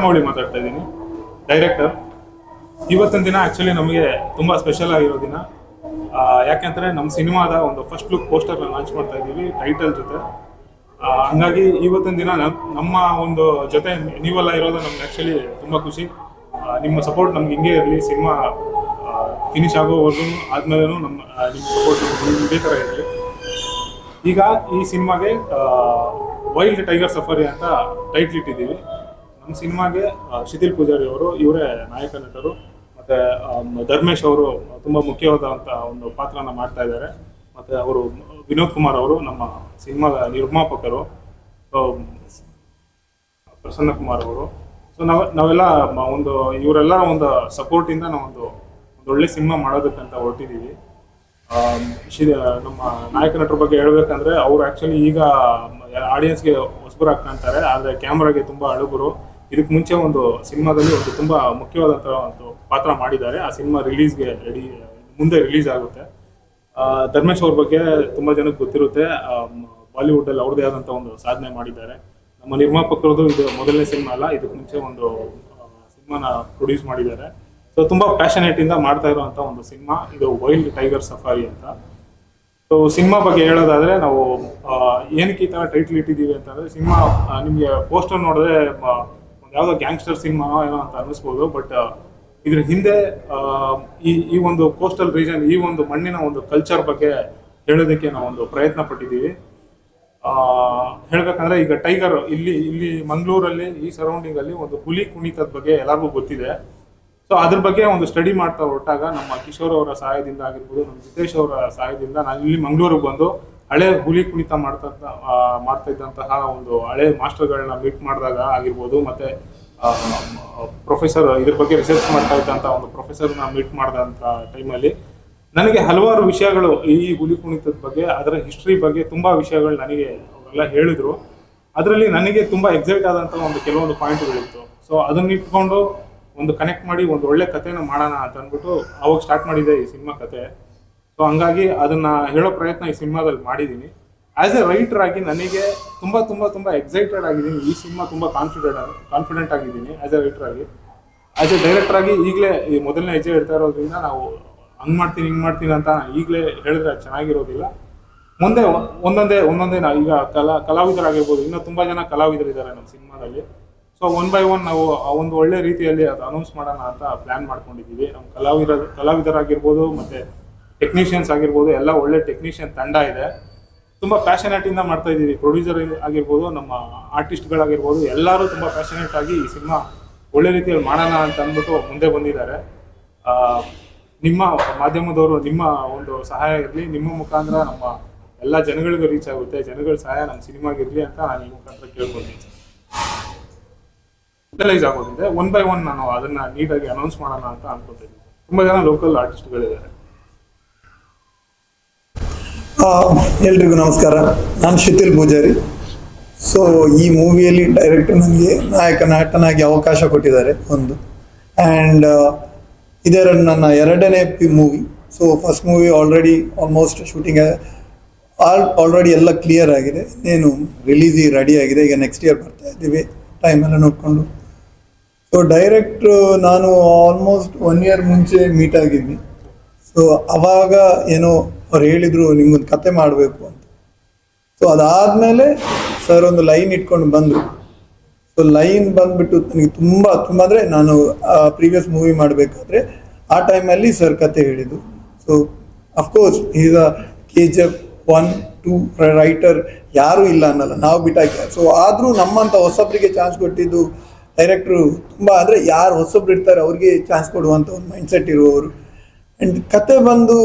ಚಂದ್ರಮೌಳಿ ಮಾತಾಡ್ತಾ ಇದ್ದೀನಿ. ಡೈರೆಕ್ಟರ್ ಇವತ್ತಿನ ದಿನ ಆ್ಯಕ್ಚುಲಿ ನಮಗೆ ತುಂಬ ಸ್ಪೆಷಲ್ ಆಗಿರೋ ದಿನ. ಯಾಕೆಂದರೆ ನಮ್ಮ ಸಿನಿಮಾದ ಒಂದು ಫಸ್ಟ್ ಲುಕ್ ಪೋಸ್ಟರ್ನ ಲಾಂಚ್ ಮಾಡ್ತಾ ಇದ್ದೀವಿ ಟೈಟಲ್ ಜೊತೆ. ಹಂಗಾಗಿ ಇವತ್ತಿನ ದಿನ ನಮ್ಮ ಒಂದು ಜೊತೆ ನೀವೆಲ್ಲ ಇರೋದು ನಮ್ಗೆ ಆ್ಯಕ್ಚುಲಿ ತುಂಬ ಖುಷಿ. ನಿಮ್ಮ ಸಪೋರ್ಟ್ ನಮ್ಗೆ ಹಿಂಗೆ ಇರಲಿ, ಸಿನಿಮಾ ಫಿನಿಶ್ ಆಗೋವರೆಗೂ ಆದಮೇಲೆ ನಮ್ಮ ನಿಮ್ಮ ಸಪೋರ್ಟ್ ಇದೇ ಥರ ಇರಲಿ. ಈಗ ಈ ಸಿನಿಮಾಗೆ ವೈಲ್ಡ್ ಟೈಗರ್ ಸಫಾರಿ ಅಂತ ಟೈಟ್ಲ್ ಇಟ್ಟಿದ್ದೀವಿ. ಸಿನಿಮಾಗೆ ಶಿಥಿಲ್ ಪೂಜಾರಿ ಅವರು ಇವರೇ ನಾಯಕ ನಟರು ಮತ್ತೆ ಧರ್ಮೇಶ್ ಅವರು ತುಂಬಾ ಮುಖ್ಯವಾದಂತ ಒಂದು ಪಾತ್ರನ ಮಾಡ್ತಾ ಇದ್ದಾರೆ. ಮತ್ತೆ ಅವರು ವಿನೋದ್ ಕುಮಾರ್ ಅವರು ನಮ್ಮ ಸಿನಿಮಾದ ನಿರ್ಮಾಪಕರು ಪ್ರಸನ್ನ ಕುಮಾರ್ ಅವರು. ಸೊ ನಾವ್ ನಾವೆಲ್ಲ ಒಂದು ಇವರೆಲ್ಲರ ಒಂದು ಸಪೋರ್ಟ್ ಇಂದ ನಾವೊಂದು ಒಂದು ಒಳ್ಳೆ ಸಿನಿಮಾ ಮಾಡೋದಕ್ಕಂತ ಹೊರಟಿದ್ದೀವಿ ಆಮ್, ನಮ್ಮ ನಾಯಕ ನಟರ ಬಗ್ಗೆ ಹೇಳ್ಬೇಕಂದ್ರೆ ಅವ್ರು ಆಕ್ಚುಲಿ ಈಗ ಆಡಿಯನ್ಸ್ಗೆ ಹೊಸಬರು ಕಾಣ್ತಾರೆ ಆದರೆ ಕ್ಯಾಮ್ರಾಗೆ ತುಂಬಾ ಅಳುಬರು. ಇದಕ್ಕೆ ಮುಂಚೆ ಒಂದು ಸಿನಿಮಾದಲ್ಲಿ ಒಂದು ತುಂಬ ಮುಖ್ಯವಾದಂತಹ ಒಂದು ಪಾತ್ರ ಮಾಡಿದ್ದಾರೆ. ಆ ಸಿನಿಮಾ ರಿಲೀಸ್ಗೆ ರೆಡಿ ಮುಂದೆ ರಿಲೀಸ್ ಆಗುತ್ತೆ. ಧರ್ಮೇಶ್ ಅವ್ರ ಬಗ್ಗೆ ತುಂಬ ಜನಕ್ಕೆ ಗೊತ್ತಿರುತ್ತೆ. ಬಾಲಿವುಡ್ ಅಲ್ಲಿ ಅವ್ರದೇ ಆದಂತ ಒಂದು ಸಾಧನೆ ಮಾಡಿದ್ದಾರೆ. ನಮ್ಮ ನಿರ್ಮಾಪಕರದು ಇದು ಮೊದಲನೇ ಸಿನಿಮಾ ಅಲ್ಲ, ಇದಕ್ಕೆ ಮುಂಚೆ ಒಂದು ಸಿನಿಮಾನ ಪ್ರೊಡ್ಯೂಸ್ ಮಾಡಿದ್ದಾರೆ. ಸೊ ತುಂಬ ಪ್ಯಾಷನೇಟ್ ಇಂದ ಮಾಡ್ತಾ ಇರುವಂತ ಒಂದು ಸಿನಿಮಾ, ಇದು ವೈಲ್ಡ್ ಟೈಗರ್ ಸಫಾರಿ ಅಂತ. ಸೊ ಸಿನಿಮಾ ಬಗ್ಗೆ ಹೇಳೋದಾದ್ರೆ ನಾವು ಏನಕ್ಕೆ ಈ ತರ ಟೈಟ್ಲ್ ಇಟ್ಟಿದ್ದೀವಿ ಅಂತಂದ್ರೆ, ಸಿನಿಮಾ ನಿಮಗೆ ಪೋಸ್ಟರ್ ನೋಡಿದ್ರೆ ಯಾವ್ದೋ ಗ್ಯಾಂಗ್ಸ್ಟರ್ ಸಿನಿಮಾ ಏನೋ ಅಂತ ಅನ್ನಿಸ್ಬೋದು ಬಟ್ ಇದ್ರ ಹಿಂದೆ ಈ ಈ ಒಂದು ಕೋಸ್ಟಲ್ ರೀಜನ್ ಈ ಒಂದು ಮಣ್ಣಿನ ಒಂದು ಕಲ್ಚರ್ ಬಗ್ಗೆ ಹೇಳೋದಕ್ಕೆ ನಾವು ಒಂದು ಪ್ರಯತ್ನ ಪಟ್ಟಿದ್ದೀವಿ. ಹೇಳ್ಬೇಕಂದ್ರೆ ಈಗ ಟೈಗರ್ ಇಲ್ಲಿ ಇಲ್ಲಿ ಮಂಗಳೂರಲ್ಲಿ, ಈ ಸರೌಂಡಿಂಗ್ ಅಲ್ಲಿ ಒಂದು ಹುಲಿ ಕುಣಿತದ ಬಗ್ಗೆ ಎಲ್ಲರಿಗೂ ಗೊತ್ತಿದೆ. ಸೊ ಅದ್ರ ಬಗ್ಗೆ ಒಂದು ಸ್ಟಡಿ ಮಾಡ್ತಾ ಹೊರಟಾಗ ನಮ್ಮ ಕಿಶೋರ್ ಅವರ ಸಹಾಯದಿಂದ ಆಗಿರ್ಬೋದು, ನಮ್ಮ ಜಿತೇಶ್ ಅವರ ಸಹಾಯದಿಂದ ನಾನು ಇಲ್ಲಿ ಮಂಗಳೂರಿಗೆ ಬಂದು ಹಳೆ ಹುಲಿ ಕುಣಿತ ಮಾಡ್ತಾ ಮಾಡ್ತಾ ಇದ್ದಂತಹ ಒಂದು ಹಳೆ ಮಾಸ್ಟರ್ಗಳನ್ನ ಮೀಟ್ ಮಾಡಿದಾಗ ಆಗಿರ್ಬೋದು, ಮತ್ತೆ ಪ್ರೊಫೆಸರ್ ಇದ್ರ ಬಗ್ಗೆ ರಿಸರ್ಚ್ ಮಾಡ್ತಾ ಇದ್ದಂಥ ಒಂದು ಪ್ರೊಫೆಸರ್ನ ಮೀಟ್ ಮಾಡಿದಂಥ ಟೈಮಲ್ಲಿ ನನಗೆ ಹಲವಾರು ವಿಷಯಗಳು ಈ ಹುಲಿ ಕುಣಿತದ ಬಗ್ಗೆ, ಅದರ ಹಿಸ್ಟ್ರಿ ಬಗ್ಗೆ ತುಂಬಾ ವಿಷಯಗಳು ನನಗೆ ಅವರೆಲ್ಲ ಹೇಳಿದ್ರು. ಅದರಲ್ಲಿ ನನಗೆ ತುಂಬಾ ಎಕ್ಸೈಟ್ ಆದಂತ ಒಂದು ಕೆಲವೊಂದು ಪಾಯಿಂಟ್ಗಳಿತ್ತು ಸೊ ಅದನ್ನ ಇಟ್ಕೊಂಡು ಒಂದು ಕನೆಕ್ಟ್ ಮಾಡಿ ಒಂದು ಒಳ್ಳೆ ಕಥೆನ ಮಾಡೋಣ ಅಂತ ಅಂದ್ಬಿಟ್ಟು ಅವಾಗ ಸ್ಟಾರ್ಟ್ ಮಾಡಿದೆ ಈ ಸಿನಿಮಾ ಕತೆ. ಸೊ ಹಂಗಾಗಿ ಅದನ್ನ ಹೇಳೋ ಪ್ರಯತ್ನ ಈ ಸಿನಿಮಾದಲ್ಲಿ ಮಾಡಿದ್ದೀನಿ. ಆಸ್ ಎ ರೈಟರ್ ಆಗಿ ನನಗೆ ತುಂಬಾ ತುಂಬಾ ತುಂಬಾ ಎಕ್ಸೈಟೆಡ್ ಆಗಿದ್ದೀನಿ. ಈ ಸಿನಿಮಾ ತುಂಬಾ ಕಾನ್ಫಿಡೆಂಟ್ ಕಾನ್ಫಿಡೆಂಟ್ ಆಗಿದ್ದೀನಿ ಆಸ್ ಎ ರೈಟರ್ ಆಗಿ. ಆಸ್ ಎ ಡೈರೆಕ್ಟರ್ ಆಗಿ ಈಗಲೇ ಈ ಮೊದಲನೇ ಹೆಜ್ಜೆ ಇಡ್ತಾ ಇರೋದ್ರಿಂದ ನಾವು ಹಂಗ್ ಮಾಡ್ತೀನಿ, ಹಿಂಗ್ ಮಾಡ್ತೀನಿ ಅಂತ ಈಗಲೇ ಹೇಳಿದ್ರೆ ಚೆನ್ನಾಗಿರೋದಿಲ್ಲ. ಮುಂದೆ ಒಂದೊಂದೇ ಒಂದೊಂದೇ ನಾವು ಈಗ ಕಲಾ, ಕಲಾವಿದರಾಗಿರ್ಬೋದು. ಇನ್ನೂ ತುಂಬಾ ಜನ ಕಲಾವಿದರಿದ್ದಾರೆ ನಮ್ಮ ಸಿನಿಮಾದಲ್ಲಿ. ಸೊ ಒನ್ ಬೈ ಒನ್ ನಾವು ಒಂದು ಒಳ್ಳೆ ರೀತಿಯಲ್ಲಿ ಅದು ಅನೌನ್ಸ್ ಮಾಡೋಣ ಅಂತ ಪ್ಲಾನ್ ಮಾಡ್ಕೊಂಡಿದ್ದೀವಿ. ನಮ್ಮ ಕಲಾವಿದ ಕಲಾವಿದರಾಗಿರ್ಬೋದು ಮತ್ತೆ ಟೆಕ್ನಿಷಿಯನ್ಸ್ ಆಗಿರ್ಬೋದು, ಎಲ್ಲ ಒಳ್ಳೆ ಟೆಕ್ನಿಷಿಯನ್ ತಂಡ ಇದೆ. ತುಂಬ ಪ್ಯಾಷನೇಟ್ ಇಂದ ಮಾಡ್ತಾ ಇದ್ದೀವಿ. ಪ್ರೊಡ್ಯೂಸರ್ ಆಗಿರ್ಬೋದು, ನಮ್ಮ ಆರ್ಟಿಸ್ಟ್ಗಳಾಗಿರ್ಬೋದು ಎಲ್ಲರೂ ತುಂಬ ಪ್ಯಾಷನೇಟ್ ಆಗಿ ಈ ಸಿನಿಮಾ ಒಳ್ಳೆ ರೀತಿಯಲ್ಲಿ ಮಾಡೋಣ ಅಂತ ಅಂದ್ಬಿಟ್ಟು ಮುಂದೆ ಬಂದಿದ್ದಾರೆ. ನಿಮ್ಮ ಮಾಧ್ಯಮದವರು, ನಿಮ್ಮ ಒಂದು ಸಹಾಯ ಇರಲಿ. ನಿಮ್ಮ ಮುಖಾಂತರ ನಮ್ಮ ಎಲ್ಲ ಜನಗಳಿಗೂ ರೀಚ್ ಆಗುತ್ತೆ. ಜನಗಳ ಸಹಾಯ ನಮ್ಮ ಸಿನಿಮಾಗಿರಲಿ ಅಂತ ನಾನು ಈ ಮುಖಾಂತರ ಕೇಳ್ಕೊಳ್ತೀನಿ. ಯುಟಿಲೈಸ್ ಆಗೋದಿದೆ ಒನ್ ಬೈ ಒನ್ ನಾನು ಅದನ್ನ ನೀಟಾಗಿ ಅನೌನ್ಸ್ ಮಾಡೋಣ ಅಂತ ಅನ್ಕೊತೀನಿ ತುಂಬಾ ಜನ ಲೋಕಲ್ ಆರ್ಟಿಸ್ಟ್ಗಳಿದ್ದಾರೆ ಎಲ್ರಿಗೂ ನಮಸ್ಕಾರ. ನಾನು ಶಿಥಿಲ್ ಪೂಜಾರಿ. ಸೊ ಈ ಮೂವಿಯಲ್ಲಿ ಡೈರೆಕ್ಟರ್ ನನಗೆ ನಾಯಕ ನಟನಾಗಿ ಅವಕಾಶ ಕೊಟ್ಟಿದ್ದಾರೆ ಒಂದು. ಆ್ಯಂಡ್ ಇದರ ನನ್ನ ಎರಡನೇ P movie so first movie already almost shooting all already ಎಲ್ಲ ಕ್ಲಿಯರ್ ಆಗಿದೆ. ಇನ್ನೇನು ರಿಲೀಸ್ ರೆಡಿ ಆಗಿದೆ. ಈಗ ನೆಕ್ಸ್ಟ್ ಇಯರ್ ಬರ್ತಾ ಇದ್ದೀವಿ. ಟೈಮ್ ಎಲ್ಲ ನೋಡಿಕೊಂಡು. ಸೊ ಡೈರೆಕ್ಟ್ರು ನಾನು ಆಲ್ಮೋಸ್ಟ್ ಒನ್ ಇಯರ್ ಮುಂಚೆ ಮೀಟ್ ಆಗಿದ್ವಿ. ಸೊ ಅವಾಗ ಏನೋ ಅವ್ರು ಹೇಳಿದ್ರು, ನಿಮ್ಗೊಂದು ಕತೆ ಮಾಡಬೇಕು ಅಂತ. ಸೊ ಅದಾದಮೇಲೆ ಸರ್ ಒಂದು ಲೈನ್ ಇಟ್ಕೊಂಡು ಬಂದರು. ಸೊ ಲೈನ್ ಬಂದ್ಬಿಟ್ಟು ನನಗೆ ತುಂಬ ತುಂಬ ಅಂದರೆ ನಾನು ಪ್ರೀವಿಯಸ್ ಮೂವಿ ಮಾಡಬೇಕಾದ್ರೆ ಆ ಟೈಮಲ್ಲಿ ಸರ್ ಕತೆ ಹೇಳಿದ್ದು ಸೊ ಅಫ್ಕೋರ್ಸ್ ಈಗ K G F one two writer ಯಾರೂ ಇಲ್ಲ ಅನ್ನಲ್ಲ, ನಾವು ಬಿಟ್ಟಾಕಿ ಸೊ ಆದರೂ ನಮ್ಮಂಥ ಹೊಸಬ್ರಿಗೆ ಚಾನ್ಸ್ ಕೊಟ್ಟಿದ್ದು ಡೈರೆಕ್ಟ್ರು ತುಂಬ ಅಂದರೆ ಯಾರು ಹೊಸಬ್ರು ಇರ್ತಾರೆ, ಅವ್ರಿಗೆ ಚಾನ್ಸ್ ಕೊಡುವಂಥ ಒಂದು ಮೈಂಡ್ಸೆಟ್ ಇರುವವರು. ಆ್ಯಂಡ್ ಕತೆ ಬಂದು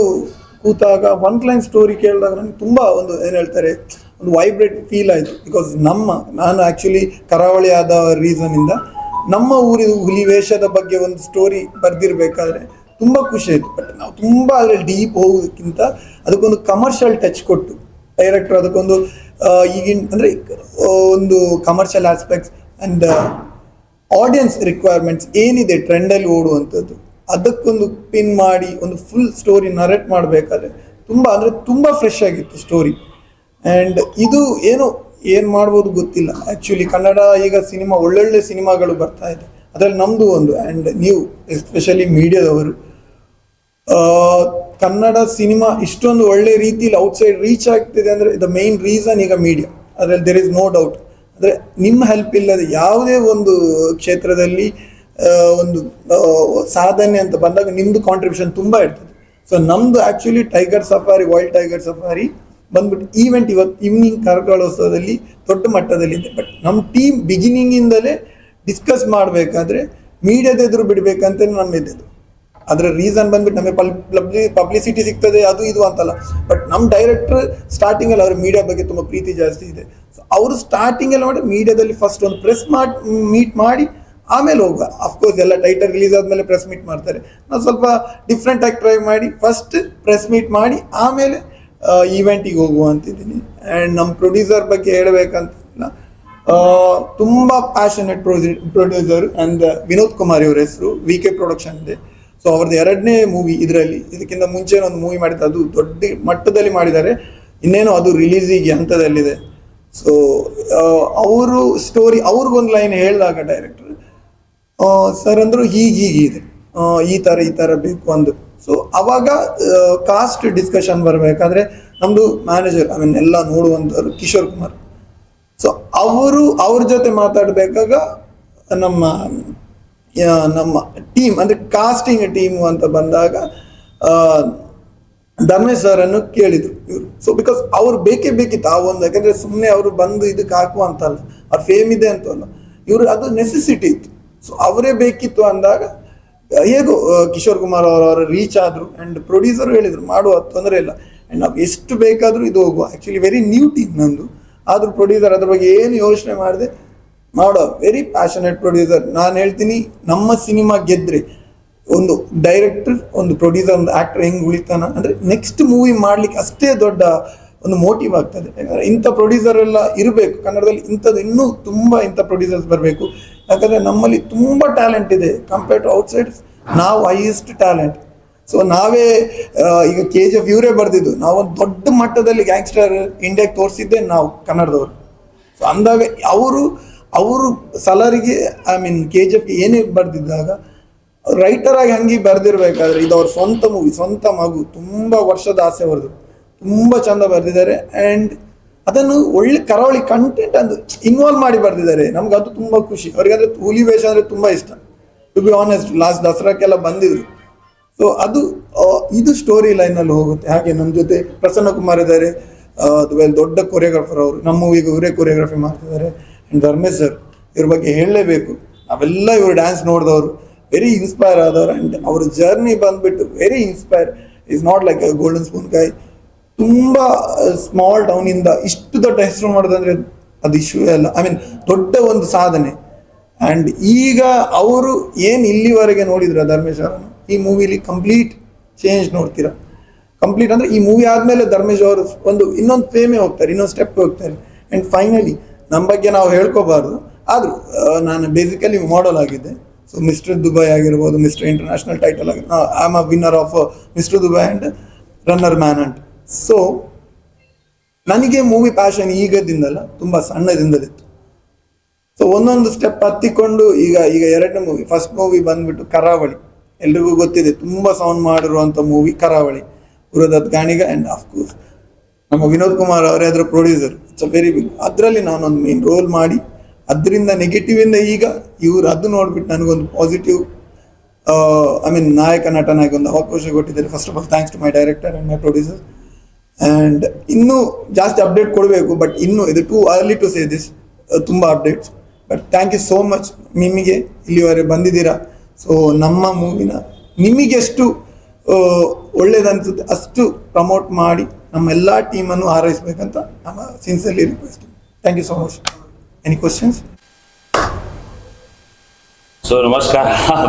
ಕೂತಾಗ ಒನ್ ಲೈನ್ ಸ್ಟೋರಿ ಕೇಳಿದಾಗ ನನಗೆ ತುಂಬ ಒಂದು ಏನು ಹೇಳ್ತಾರೆ, ಒಂದು ವೈಬ್ರೇಟ್ ಫೀಲ್ ಆಯಿತು. ಬಿಕಾಸ್ ನಮ್ಮ, ನಾನು ಆ್ಯಕ್ಚುಲಿ ಕರಾವಳಿ ಆದ ರೀಸನಿಂದ ನಮ್ಮ ಊರಿನ ಹುಲಿ ವೇಷದ ಬಗ್ಗೆ ಒಂದು ಸ್ಟೋರಿ ಬರೆದಿರಬೇಕಾದ್ರೆ ತುಂಬ ಖುಷಿ ಆಯಿತು. ಬಟ್ ನಾವು ತುಂಬ ಅದರಲ್ಲಿ ಡೀಪ್ ಹೋಗೋದಕ್ಕಿಂತ ಅದಕ್ಕೊಂದು ಕಮರ್ಷಿಯಲ್ ಟಚ್ ಕೊಟ್ಟು ಡೈರೆಕ್ಟರ್ ಅದಕ್ಕೊಂದು ಈಗಿನ, ಅಂದರೆ ಒಂದು commercial aspects and audience requirements ಏನಿದೆ ಟ್ರೆಂಡಲ್ಲಿ ಓಡುವಂಥದ್ದು. ಅದಕ್ಕೊಂದು ಪಿನ್ ಮಾಡಿ, ಒಂದು ಫುಲ್ ಸ್ಟೋರಿ ನರೇಟ್ ಮಾಡಬೇಕಾದ್ರೆ ತುಂಬ, ಅಂದರೆ ತುಂಬ ಫ್ರೆಶ್ ಆಗಿತ್ತು ಸ್ಟೋರಿ ಆ್ಯಂಡ್ ಇದು ಏನು ಏನು ಮಾಡ್ಬೋದು ಗೊತ್ತಿಲ್ಲ. ಆ್ಯಕ್ಚುಲಿ ಕನ್ನಡ ಈಗ ಸಿನಿಮಾ, ಒಳ್ಳೊಳ್ಳೆ ಸಿನಿಮಾಗಳು ಬರ್ತಾ ಇದೆ. ಅದರಲ್ಲಿ ನಮ್ಮದು ಒಂದು ಆ್ಯಂಡ್ ನೀವು ಎಸ್ಪೆಷಲಿ ಮೀಡಿಯಾದವರು ಕನ್ನಡ ಸಿನಿಮಾ ಇಷ್ಟೊಂದು ಒಳ್ಳೆ ರೀತಿಯಲ್ಲಿ ಔಟ್ಸೈಡ್ ರೀಚ್ ಆಗ್ತಿದೆ ಅಂದರೆ ದ ಮೇನ್ ರೀಸನ್ ಈಗ ಮೀಡಿಯಾ ಅದರಲ್ಲಿ ದೇರ್ ಇಸ್ ನೋ ಡೌಟ್ ಅಂದರೆ ನಿಮ್ಮ ಹೆಲ್ಪ್ ಇಲ್ಲದೆ ಯಾವುದೇ ಒಂದು ಕ್ಷೇತ್ರದಲ್ಲಿ ಒಂದು ಸಾಧನೆ ಅಂತ ಬಂದಾಗ ನಿಮ್ಮದು ಕಾಂಟ್ರಿಬ್ಯೂಷನ್ ತುಂಬ ಇರ್ತದೆ. ಸೊ ನಮ್ಮದು actually tiger safari wild tiger safari ಬಂದ್ಬಿಟ್ಟು ಈವೆಂಟ್ ಇವತ್ತು ಈವ್ನಿಂಗ್ ಕರ್ಕಳೋತ್ಸವದಲ್ಲಿ ದೊಡ್ಡ ಮಟ್ಟದಲ್ಲಿದೆ. ಬಟ್ ನಮ್ಮ ಟೀಮ್ ಬಿಗಿನಿಂಗಿಂದಲೇ ಡಿಸ್ಕಸ್ ಮಾಡಬೇಕಾದ್ರೆ ಮೀಡಿಯಾದ ಎದುರು ಬಿಡಬೇಕಂತ ನಮ್ಮಿದ್ದದು ಅದರ ರೀಸನ್ ಬಂದ್ಬಿಟ್ಟು ನಮಗೆ ಪಬ್ಲಿ ಪಬ್ಲಿಸಿಟಿ ಸಿಗ್ತದೆ, ಅದು ಇದು ಅಂತಲ್ಲ. ಬಟ್ ನಮ್ಮ ಡೈರೆಕ್ಟರ್ ಸ್ಟಾರ್ಟಿಂಗ್ ಅಲ್ಲಿ ಅವ್ರ ಮೀಡಿಯಾ ಬಗ್ಗೆ ತುಂಬ ಪ್ರೀತಿ ಜಾಸ್ತಿ ಇದೆ. ಸೊ ಅವರು ಸ್ಟಾರ್ಟಿಂಗ್ ಅಲ್ಲಿ ಮಾಡಿ ಮೀಡಿಯಾದಲ್ಲಿ ಫಸ್ಟ್ ಒಂದು ಪ್ರೆಸ್ ಮಾಡಿ ಮೀಟ್ ಮಾಡಿ ಆಮೇಲೆ ಹೋಗುವ. ಅಫ್ಕೋರ್ಸ್ ಎಲ್ಲ ಟೈಟರ್ ರಿಲೀಸ್ ಆದಮೇಲೆ ಪ್ರೆಸ್ ಮೀಟ್ ಮಾಡ್ತಾರೆ. ನಾವು ಸ್ವಲ್ಪ ಡಿಫ್ರೆಂಟಾಗಿ ಟ್ರೈ ಮಾಡಿ ಫಸ್ಟ್ ಪ್ರೆಸ್ ಮೀಟ್ ಮಾಡಿ, ಆಮೇಲೆ ಈವೆಂಟಿಗೆ ಹೋಗುವ ಅಂತಿದ್ದೀನಿ. ಆ್ಯಂಡ್ ನಮ್ಮ ಪ್ರೊಡ್ಯೂಸರ್ ಬಗ್ಗೆ ಹೇಳಬೇಕಂತ ತುಂಬ passionate producer and Vinod Kumar ಇವ್ರ ಹೆಸರು ವಿ ಕೆ ಪ್ರೊಡಕ್ಷನ್ ಇದೆ. ಸೊ ಅವ್ರದ್ದು ಎರಡನೇ ಮೂವಿ ಇದರಲ್ಲಿ, ಇದಕ್ಕಿಂತ ಮುಂಚೆ ಒಂದು ಮೂವಿ ಮಾಡಿದ್ದು ಅದು ದೊಡ್ಡ ಮಟ್ಟದಲ್ಲಿ ಮಾಡಿದ್ದಾರೆ. ಇನ್ನೇನು ಅದು ರಿಲೀಸಿಗೆ ಹಂತದಲ್ಲಿದೆ. ಸೊ ಅವರು ಸ್ಟೋರಿ ಅವ್ರಿಗೊಂದು ಲೈನ್ ಹೇಳಿದಾಗ ಡೈರೆಕ್ಟರ್ ಸರ್ ಅಂದರು ಹೀಗೆ ಹೀಗಿದೆ ಈ ಥರ ಈ ಥರ ಬೇಕು ಅಂದು ಸೊ ಅವಾಗ ಕಾಸ್ಟ್ ಡಿಸ್ಕಷನ್ ಬರಬೇಕಾದ್ರೆ ನಮ್ಮದು ಮ್ಯಾನೇಜರ್ ಐ ಮೀನ್ ಎಲ್ಲ ನೋಡುವಂಥವ್ರು ಕಿಶೋರ್ ಕುಮಾರ್. ಸೊ ಅವರು, ಅವ್ರ ಜೊತೆ ಮಾತಾಡಬೇಕಾಗ ನಮ್ಮ ನಮ್ಮ ಟೀಮ್ ಅಂದರೆ ಕಾಸ್ಟಿಂಗ್ ಟೀಮ್ ಅಂತ ಬಂದಾಗ ಧರ್ಮೇಶ್ ಸರ್ ಅನ್ನು ಕೇಳಿದ್ರು ಇವರು. ಸೊ ಬಿಕಾಸ್ ಅವ್ರು ಬೇಕೇ ಬೇಕಿತ್ತು, ಆ ಒಂದು, ಯಾಕಂದರೆ ಸುಮ್ಮನೆ ಅವರು ಬಂದು ಇದಕ್ಕೆ ಹಾಕುವ ಅಂತಲ್ಲ, ಅವ್ರ ಫೇಮ್ ಇದೆ ಅಂತ ಅಲ್ಲ ಇವರು, ಅದು ನೆಸೆಸಿಟಿ ಇತ್ತು. ಸೊ ಅವರೇ ಬೇಕಿತ್ತು ಅಂದಾಗ ಹೇಗೋ ಕಿಶೋರ್ ಕುಮಾರ್ ಅವರವರ ಅವರ ರೀಚ್ ಆದರು ಆ್ಯಂಡ್ ಪ್ರೊಡ್ಯೂಸರ್ ಹೇಳಿದರು, ಮಾಡುವ, ತೊಂದರೆ ಇಲ್ಲ. ಆ್ಯಂಡ್ ನಾವು ಎಷ್ಟು ಬೇಕಾದರೂ ಇದು ಹೋಗುವ. ಆ್ಯಕ್ಚುಲಿ ವೆರಿ ನ್ಯೂ ಟೀಮ್ ನಂದು. ಆದರೂ ಪ್ರೊಡ್ಯೂಸರ್ ಅದ್ರ ಬಗ್ಗೆ ಏನು ಯೋಚನೆ ಮಾಡಿದೆ ಮಾಡೋ ವೆರಿ ಪ್ಯಾಷನೇಟ್ ಪ್ರೊಡ್ಯೂಸರ್ ನಾನು ಹೇಳ್ತೀನಿ, ನಮ್ಮ ಸಿನಿಮಾ ಗೆದ್ದರೆ ಒಂದು ಡೈರೆಕ್ಟರ್ ಒಂದು ಪ್ರೊಡ್ಯೂಸರ್ ಒಂದು ಆ್ಯಕ್ಟರ್ ಹೆಂಗೆ ಉಳಿತಾನ? ಅಂದರೆ ನೆಕ್ಸ್ಟ್ ಮೂವಿ ಮಾಡ್ಲಿಕ್ಕೆ ಅಷ್ಟೇ ದೊಡ್ಡ ಒಂದು ಮೋಟಿವ್ ಆಗ್ತದೆ. ಯಾಕಂದರೆ ಇಂಥ ಪ್ರೊಡ್ಯೂಸರ್ ಎಲ್ಲ ಇರಬೇಕು. ಕನ್ನಡದಲ್ಲಿ ಇಂಥದ್ದು ಇನ್ನೂ ತುಂಬ ಇಂಥ ಪ್ರೊಡ್ಯೂಸರ್ಸ್ ಬರಬೇಕು. ಯಾಕಂದ್ರೆ ನಮ್ಮಲ್ಲಿ ತುಂಬಾ ಟ್ಯಾಲೆಂಟ್ ಇದೆ ಕಂಪೇರ್ ಟು ಔಟ್ಸೈಡ್ ನಾವು ಹೈಯೆಸ್ಟ್ ಟ್ಯಾಲೆಂಟ್ ಸೊ ನಾವೇ ಈಗ ಕೆ ಜಿ ಎಫ್ ಇವರೇ ಬರ್ದಿದ್ದು. ನಾವೊಂದು ದೊಡ್ಡ ಮಟ್ಟದಲ್ಲಿ ಗ್ಯಾಂಗ್ಸ್ಟರ್ ಇಂಡಿಯಾಗೆ ತೋರಿಸಿದ್ದೆ ನಾವು, ಕನ್ನಡದವರು. ಸೊ ಅಂದಾಗ ಅವರು ಅವರು ಸಲಾರಿಗೆ ಐ ಮೀನ್ ಕೆ ಜಿ ಎಫ್ಗೆ ಏನೇ ಬರೆದಿದ್ದಾಗ ರೈಟರ್ ಆಗಿ ಹಂಗೆ ಬರ್ದಿರ್ಬೇಕಾದ್ರೆ ಇದು ಅವ್ರ ಸ್ವಂತ ಮೂವಿ ಸ್ವಂತ ಮಗು. ತುಂಬ ವರ್ಷದ ಆಸೆ ಅವ್ರದ್ದು. ತುಂಬ ಚಂದ ಬರೆದಿದ್ದಾರೆ. ಆ್ಯಂಡ್ ಅದನ್ನು ಒಳ್ಳೆ ಕರಾವಳಿ ಕಂಟೆಂಟ್ ಅದು ಇನ್ವಾಲ್ವ್ ಮಾಡಿ ಬರ್ದಿದ್ದಾರೆ. ನಮ್ಗೆ ಅದು ತುಂಬ ಖುಷಿ. ಅವ್ರಿಗೆ ಅಂದ್ರೆ ಹುಲಿ ವೇಷ ಅಂದರೆ ತುಂಬ ಇಷ್ಟ. ಟು ಬಿ ಆನೆಸ್ಟ್ ಲಾಸ್ಟ್ ದಸರಾಕ್ಕೆಲ್ಲ ಬಂದಿದ್ರು. ಸೊ ಅದು ಇದು ಸ್ಟೋರಿ ಲೈನಲ್ಲಿ ಹೋಗುತ್ತೆ. ಹಾಗೆ ನಮ್ಮ ಜೊತೆ ಪ್ರಸನ್ನ ಕುಮಾರ್ ಇದ್ದಾರೆ. ದೊಡ್ಡ ಕೊರಿಯೋಗ್ರಾಫರ್ ಅವರು. ನಮ್ಮ ಈಗ ಇವರೇ ಕೊರಿಯೋಗ್ರಫಿ ಮಾಡ್ತಿದ್ದಾರೆ. ಆ್ಯಂಡ್ ಧರ್ಮೇಶ್ ಸರ್ ಇವ್ರ ಬಗ್ಗೆ ಹೇಳಲೇಬೇಕು. ನಾವೆಲ್ಲ ಇವರು ಡ್ಯಾನ್ಸ್ ನೋಡಿದವರು. ವೆರಿ ಇನ್ಸ್ಪೈರ್ ಆದವರು. ಆ್ಯಂಡ್ ಅವ್ರ ಜರ್ನಿ ಬಂದ್ಬಿಟ್ಟು very inspire is not like golden spoon ಕಾಯ್ ತುಂಬ ಸ್ಮಾಲ್ ಟೌನಿಂದ ಇಷ್ಟು ದೊಡ್ಡ ಹೆಸರು ಮಾಡೋದಂದ್ರೆ ಅದು ಇಶ್ಯೂ ಅಲ್ಲ. ಐ ಮೀನ್ ದೊಡ್ಡ ಒಂದು ಸಾಧನೆ. ಆ್ಯಂಡ್ ಈಗ ಅವರು ಏನು ಇಲ್ಲಿವರೆಗೆ ನೋಡಿದ್ರ ಧರ್ಮೇಶ್ ಅವರು ಈ ಮೂವಿಲಿ ಕಂಪ್ಲೀಟ್ ಚೇಂಜ್ ನೋಡ್ತೀರಾ? ಕಂಪ್ಲೀಟ್ ಅಂದರೆ ಈ ಮೂವಿ ಆದಮೇಲೆ ಧರ್ಮೇಶ್ ಅವರು ಒಂದು ಇನ್ನೊಂದು ಫೇಮೇ ಹೋಗ್ತಾರೆ, ಇನ್ನೊಂದು ಸ್ಟೆಪ್ ಹೋಗ್ತಾರೆ. ಆ್ಯಂಡ್ ಫೈನಲಿ ನಮ್ಮ ಬಗ್ಗೆ ನಾವು ಹೇಳ್ಕೋಬಾರ್ದು. ಆದರೂ ನಾನು ಬೇಸಿಕಲಿ ಮಾಡಲ್ ಆಗಿದ್ದೆ. ಸೊ ಮಿಸ್ಟರ್ ದುಬೈ ಆಗಿರ್ಬೋದು ಮಿಸ್ಟರ್ ಇಂಟರ್ನ್ಯಾಷನಲ್ ಟೈಟಲ್ ಆಗಿ I am a winner of mister Dubai and runner man and so ನನಗೆ ಮೂವಿ ಪ್ಯಾಷನ್ ಈಗದಿಂದಲ್ಲ, ತುಂಬ ಸಣ್ಣದಿಂದಲಿತ್ತು. ಸೊ ಒಂದೊಂದು ಸ್ಟೆಪ್ ಹತ್ತಿಕೊಂಡು ಈಗ ಈಗ ಎರಡನೇ ಮೂವಿ ಫಸ್ಟ್ ಮೂವಿ ಬಂದ್ಬಿಟ್ಟು ಕರಾವಳಿ. ಎಲ್ರಿಗೂ ಗೊತ್ತಿದೆ, ತುಂಬ ಸೌಂಡ್ ಮಾಡಿರುವಂಥ ಮೂವಿ ಕರಾವಳಿ. ಗುರುದತ್ ಗಾಣಿಗ ಆ್ಯಂಡ್ ಅಫ್ಕೋರ್ಸ್ ನಮ್ಮ ವಿನೋದ್ ಕುಮಾರ್ ಅವರೇ ಅದರ producer it's a very big ಅದರಲ್ಲಿ ನಾನೊಂದು ಮೇನ್ ರೋಲ್ ಮಾಡಿ, ಅದರಿಂದ ನೆಗೆಟಿವ್ ಇಂದ ಈಗ ಇವರು ಅದು ನೋಡ್ಬಿಟ್ಟು ನನಗೊಂದು ಪಾಸಿಟಿವ್ ಐ ಮೀನ್ ನಾಯಕ ನಟನಾಗಿ ಒಂದು ಅವಕಾಶ ಕೊಟ್ಟಿದ್ದಾರೆ. First of all thanks to my director and my producer and ಇನ್ನೂ ಜಾಸ್ತಿ ಅಪ್ಡೇಟ್ ಕೊಡಬೇಕು ಬಟ್ ಇನ್ನೂ ಇದು too early to say this ತುಂಬ updates but thank you so much ನಿಮಗೆ ಇಲ್ಲಿವರೆಗೆ ಬಂದಿದ್ದೀರಾ ಸೊ ನಮ್ಮ ಮೂವಿನ ನಿಮಗೆಷ್ಟು ಒಳ್ಳೇದನ್ಸುತ್ತೆ ಅಷ್ಟು ಪ್ರಮೋಟ್ ಮಾಡಿ ನಮ್ಮ ಎಲ್ಲ ಟೀಮನ್ನು ಹಾರೈಸಬೇಕಂತ ನಮ್ಮ sincerely request thank you so much any questions so नमस्कार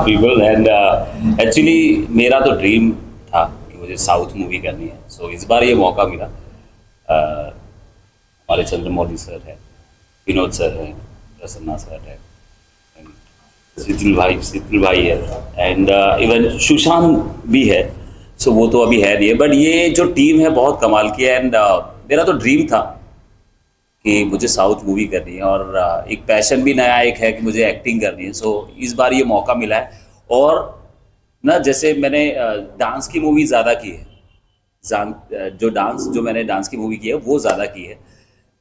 पीपल एंड एक्चुअली uh, मेरा तो ड्रीम था कि मुझे साउथ मूवी करनी है। सो so, इस बार ये मौका मिला। uh, हमारे चंद्रमौली सर है विनोद सर है प्रसन्ना सर है शीतल भाई शीतल भाई है एंड इवन सुशांत भी है। सो so, वो तो अभी है नहीं है बट ये जो टीम है बहुत कमाल की है। एंड uh, मेरा तो ड्रीम था कि मुझे साउथ मूवी करनी है। और अ, एक पैशन भी नया एक है कि मुझे एक्टिंग करनी है। सो so, इस बार ये मौका मिला है। और ना, जैसे मैंने डांस की मूवी ज़्यादा की है। जो डांस जो मैंने डांस की मूवी की है, वो ज़्यादा की है।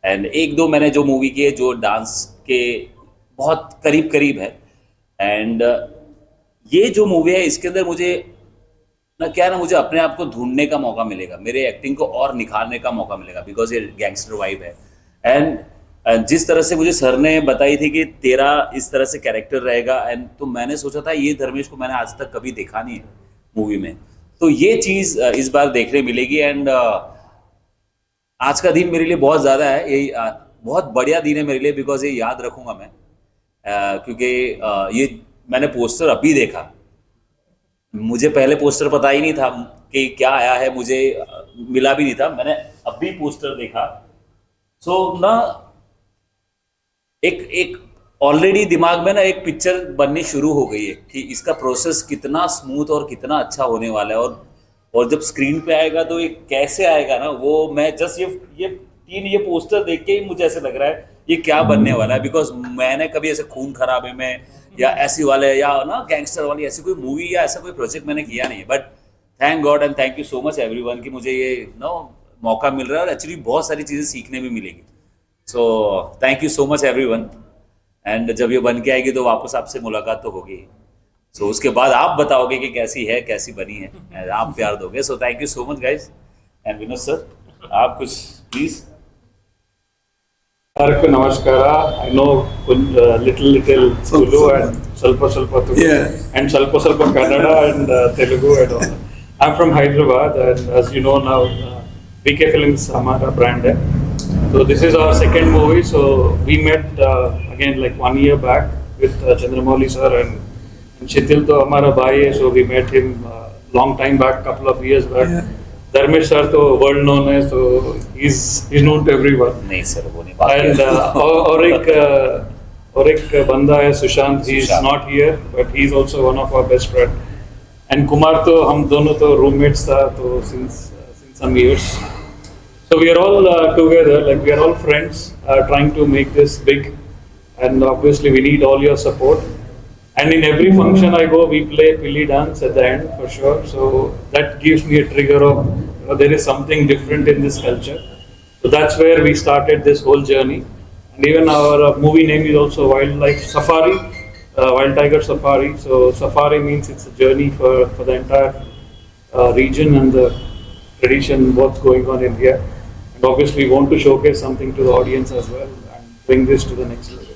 एंड एक दो मैंने जो मूवी की है, जो डांस के बहुत करीब करीब है एंड ये जो मूवी है, इसके अंदर मुझे, ना, क्या ना, मुझे अपने आप को ढूँढने का मौका मिलेगा। मेरे एक्टिंग को और निखारने का मौका मिलेगा बिकॉज़ ये गैंगस्टर वाइब है। एंड जिस तरह से मुझे सर ने बताई थी कि तेरा इस तरह से कैरेक्टर रहेगा एंड तो मैंने सोचा था ये धर्मेश को मैंने आज तक कभी देखा नहीं है मूवी में। तो ये चीज़ इस बार देखने मिलेगी एंड आज का दिन मेरे लिए बहुत ज़्यादा है। ये बहुत बढ़िया दिन है मेरे लिए बिकॉज़ ये याद रखूँगा मैं। क्योंकि ये मैंने पोस्टर अभी देखा। मुझे पहले पोस्टर पता ही नहीं था कि क्या आया है मुझे मिला भी नहीं था। मैंने अभी पोस्टर देखा। सो so, ना एक एक ऑलरेडी दिमाग में ना एक पिक्चर बननी शुरू हो गई है कि इसका प्रोसेस कितना स्मूथ और कितना अच्छा होने वाला है और और जब स्क्रीन पे आएगा तो ये कैसे आएगा ना, वो मैं जस्ट ये ये तीन ये पोस्टर देख के ही मुझे ऐसे लग रहा है ये क्या बनने वाला है। बिकॉज़ मैंने कभी ऐसे खून खराबे में या ऐसी वाले या ना गैंगस्टर वाली ऐसी कोई मूवी या ऐसा कोई प्रोजेक्ट मैंने किया नहीं है। But thank God and thank you so much everyone कि मुझे ये नो मौका मिल रहा है और एक्चुअली बहुत सारी चीज़ें सीखने भी मिलेगी। So thank you so much everyone and जब ये बन के आएगी तो वापस आपसे मुलाकात तो होगी सो उसके बाद आप बताओगे कि कैसी है कैसी बनी है and आप प्यार दोगे so thank you so much guys and Vinod sir आप कुछ प्लीज ಎಲ್ಲರಿಗೂ ನಮಸ್ಕಾರ I know little little Tulu and ಸ್ವಲ್ಪ ಸ್ವಲ್ಪ ತುಳು Yeah. ಅಂಡ್ ಸ್ವಲ್ಪ ಸ್ವಲ್ಪ Kannada and Telugu and I from Hyderabad and as you know now uh, BK Films हमारा brand है so this is our second movie so we met uh, again like one year back with uh, Chandramouli sir and, and Shitil to हमारा भाई है so we met him uh, long time back couple of years back Yeah. Dharmesh sir तो world known है so he's he's known to everyone नहीं sir वो नहीं बात and uh, और एक uh, और एक बंदा है Sushant he is. Not here but he is also one of our best friend and Kumar तो हम दोनों तो रूममेट्स था तो since since some years so we are all uh, together like we are all friends uh, trying to make this big. And obviously we need all your support. And in every function i go we play Pili dance at the end for sure. So that gives me a trigger of you know, there is something different in this culture. So that's where we started this whole journey. And even our uh, movie name is also wildlife safari uh, wild tiger safari. So safari means it's a journey for for the entire uh, region and the tradition, what's going on in here. And obviously, want to showcase something to the audience as well and bring this to the next level.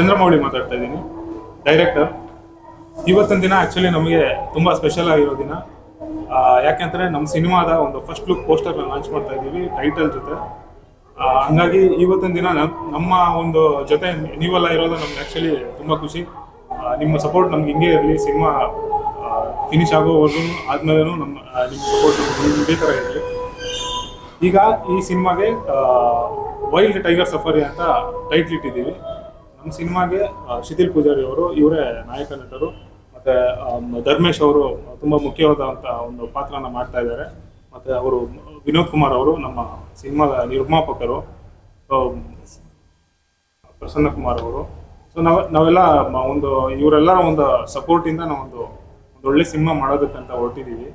Chandramouli ಮಾತಾಡ್ತಾ ಇದ್ದೀನಿ. Director ಇವತ್ತಿನ ದಿನ actually ನಮಗೆ ತುಂಬ special ಆಗಿರೋ ದಿನ. ಯಾಕೆಂದರೆ ನಮ್ಮ ಸಿನಿಮಾದ ಒಂದು ಫಸ್ಟ್ ಲುಕ್ ಪೋಸ್ಟರ್ನ ಲಾಂಚ್ ಮಾಡ್ತಾ ಇದ್ದೀವಿ ಟೈಟಲ್ ಜೊತೆ. ಹಂಗಾಗಿ ಇವತ್ತಿನ ದಿನ ನಮ್ಮ ಒಂದು ಜೊತೆ ನೀವೆಲ್ಲ ಇರೋದು ನಮ್ಗೆ ಆ್ಯಕ್ಚುಲಿ ತುಂಬ ಖುಷಿ. ನಿಮ್ಮ ಸಪೋರ್ಟ್ ನಮ್ಗೆ ಹಿಂಗೆ ಇರಲಿ, ಸಿನಿಮಾ ಫಿನಿಶ್ ಆಗೋವರೆಗೂ ಆದ್ಮೇಲೆ ನಮ್ಮ ನಿಮ್ಮ ಸಪೋರ್ಟ್ ಇದೇ ಥರ ಇರಲಿ. ಈಗ ಈ ಸಿನಿಮಾಗೆ ವೈಲ್ಡ್ ಟೈಗರ್ ಸಫಾರಿ ಅಂತ ಟೈಟ್ಲ್ ಇಟ್ಟಿದ್ದೀವಿ. ನಮ್ಮ ಸಿನಿಮಾಗೆ ಶಿಥಿಲ್ ಪೂಜಾರಿ ಅವರು, ಇವರೇ ನಾಯಕ ನಟರು, ಮತ್ತೆ ಧರ್ಮೇಶ್ ಅವರು ತುಂಬಾ ಮುಖ್ಯವಾದಂತ ಒಂದು ಪಾತ್ರನ ಮಾಡ್ತಾ ಇದ್ದಾರೆ. ಮತ್ತೆ ಅವರು ವಿನೋದ್ ಕುಮಾರ್ ಅವರು ನಮ್ಮ ಸಿನಿಮಾದ ನಿರ್ಮಾಪಕರು ಪ್ರಸನ್ನ ಕುಮಾರ್ ಅವರು. ಸೊ ನಾವ್, ನಾವೆಲ್ಲ ಒಂದು, ಇವರೆಲ್ಲರ ಒಂದು ಸಪೋರ್ಟ್ ಇಂದ ನಾವೊಂದು ಒಂದು ಒಳ್ಳೆ ಸಿನಿಮಾ ಮಾಡೋದಕ್ಕಂತ ಹೊರಟಿದ್ದೀವಿ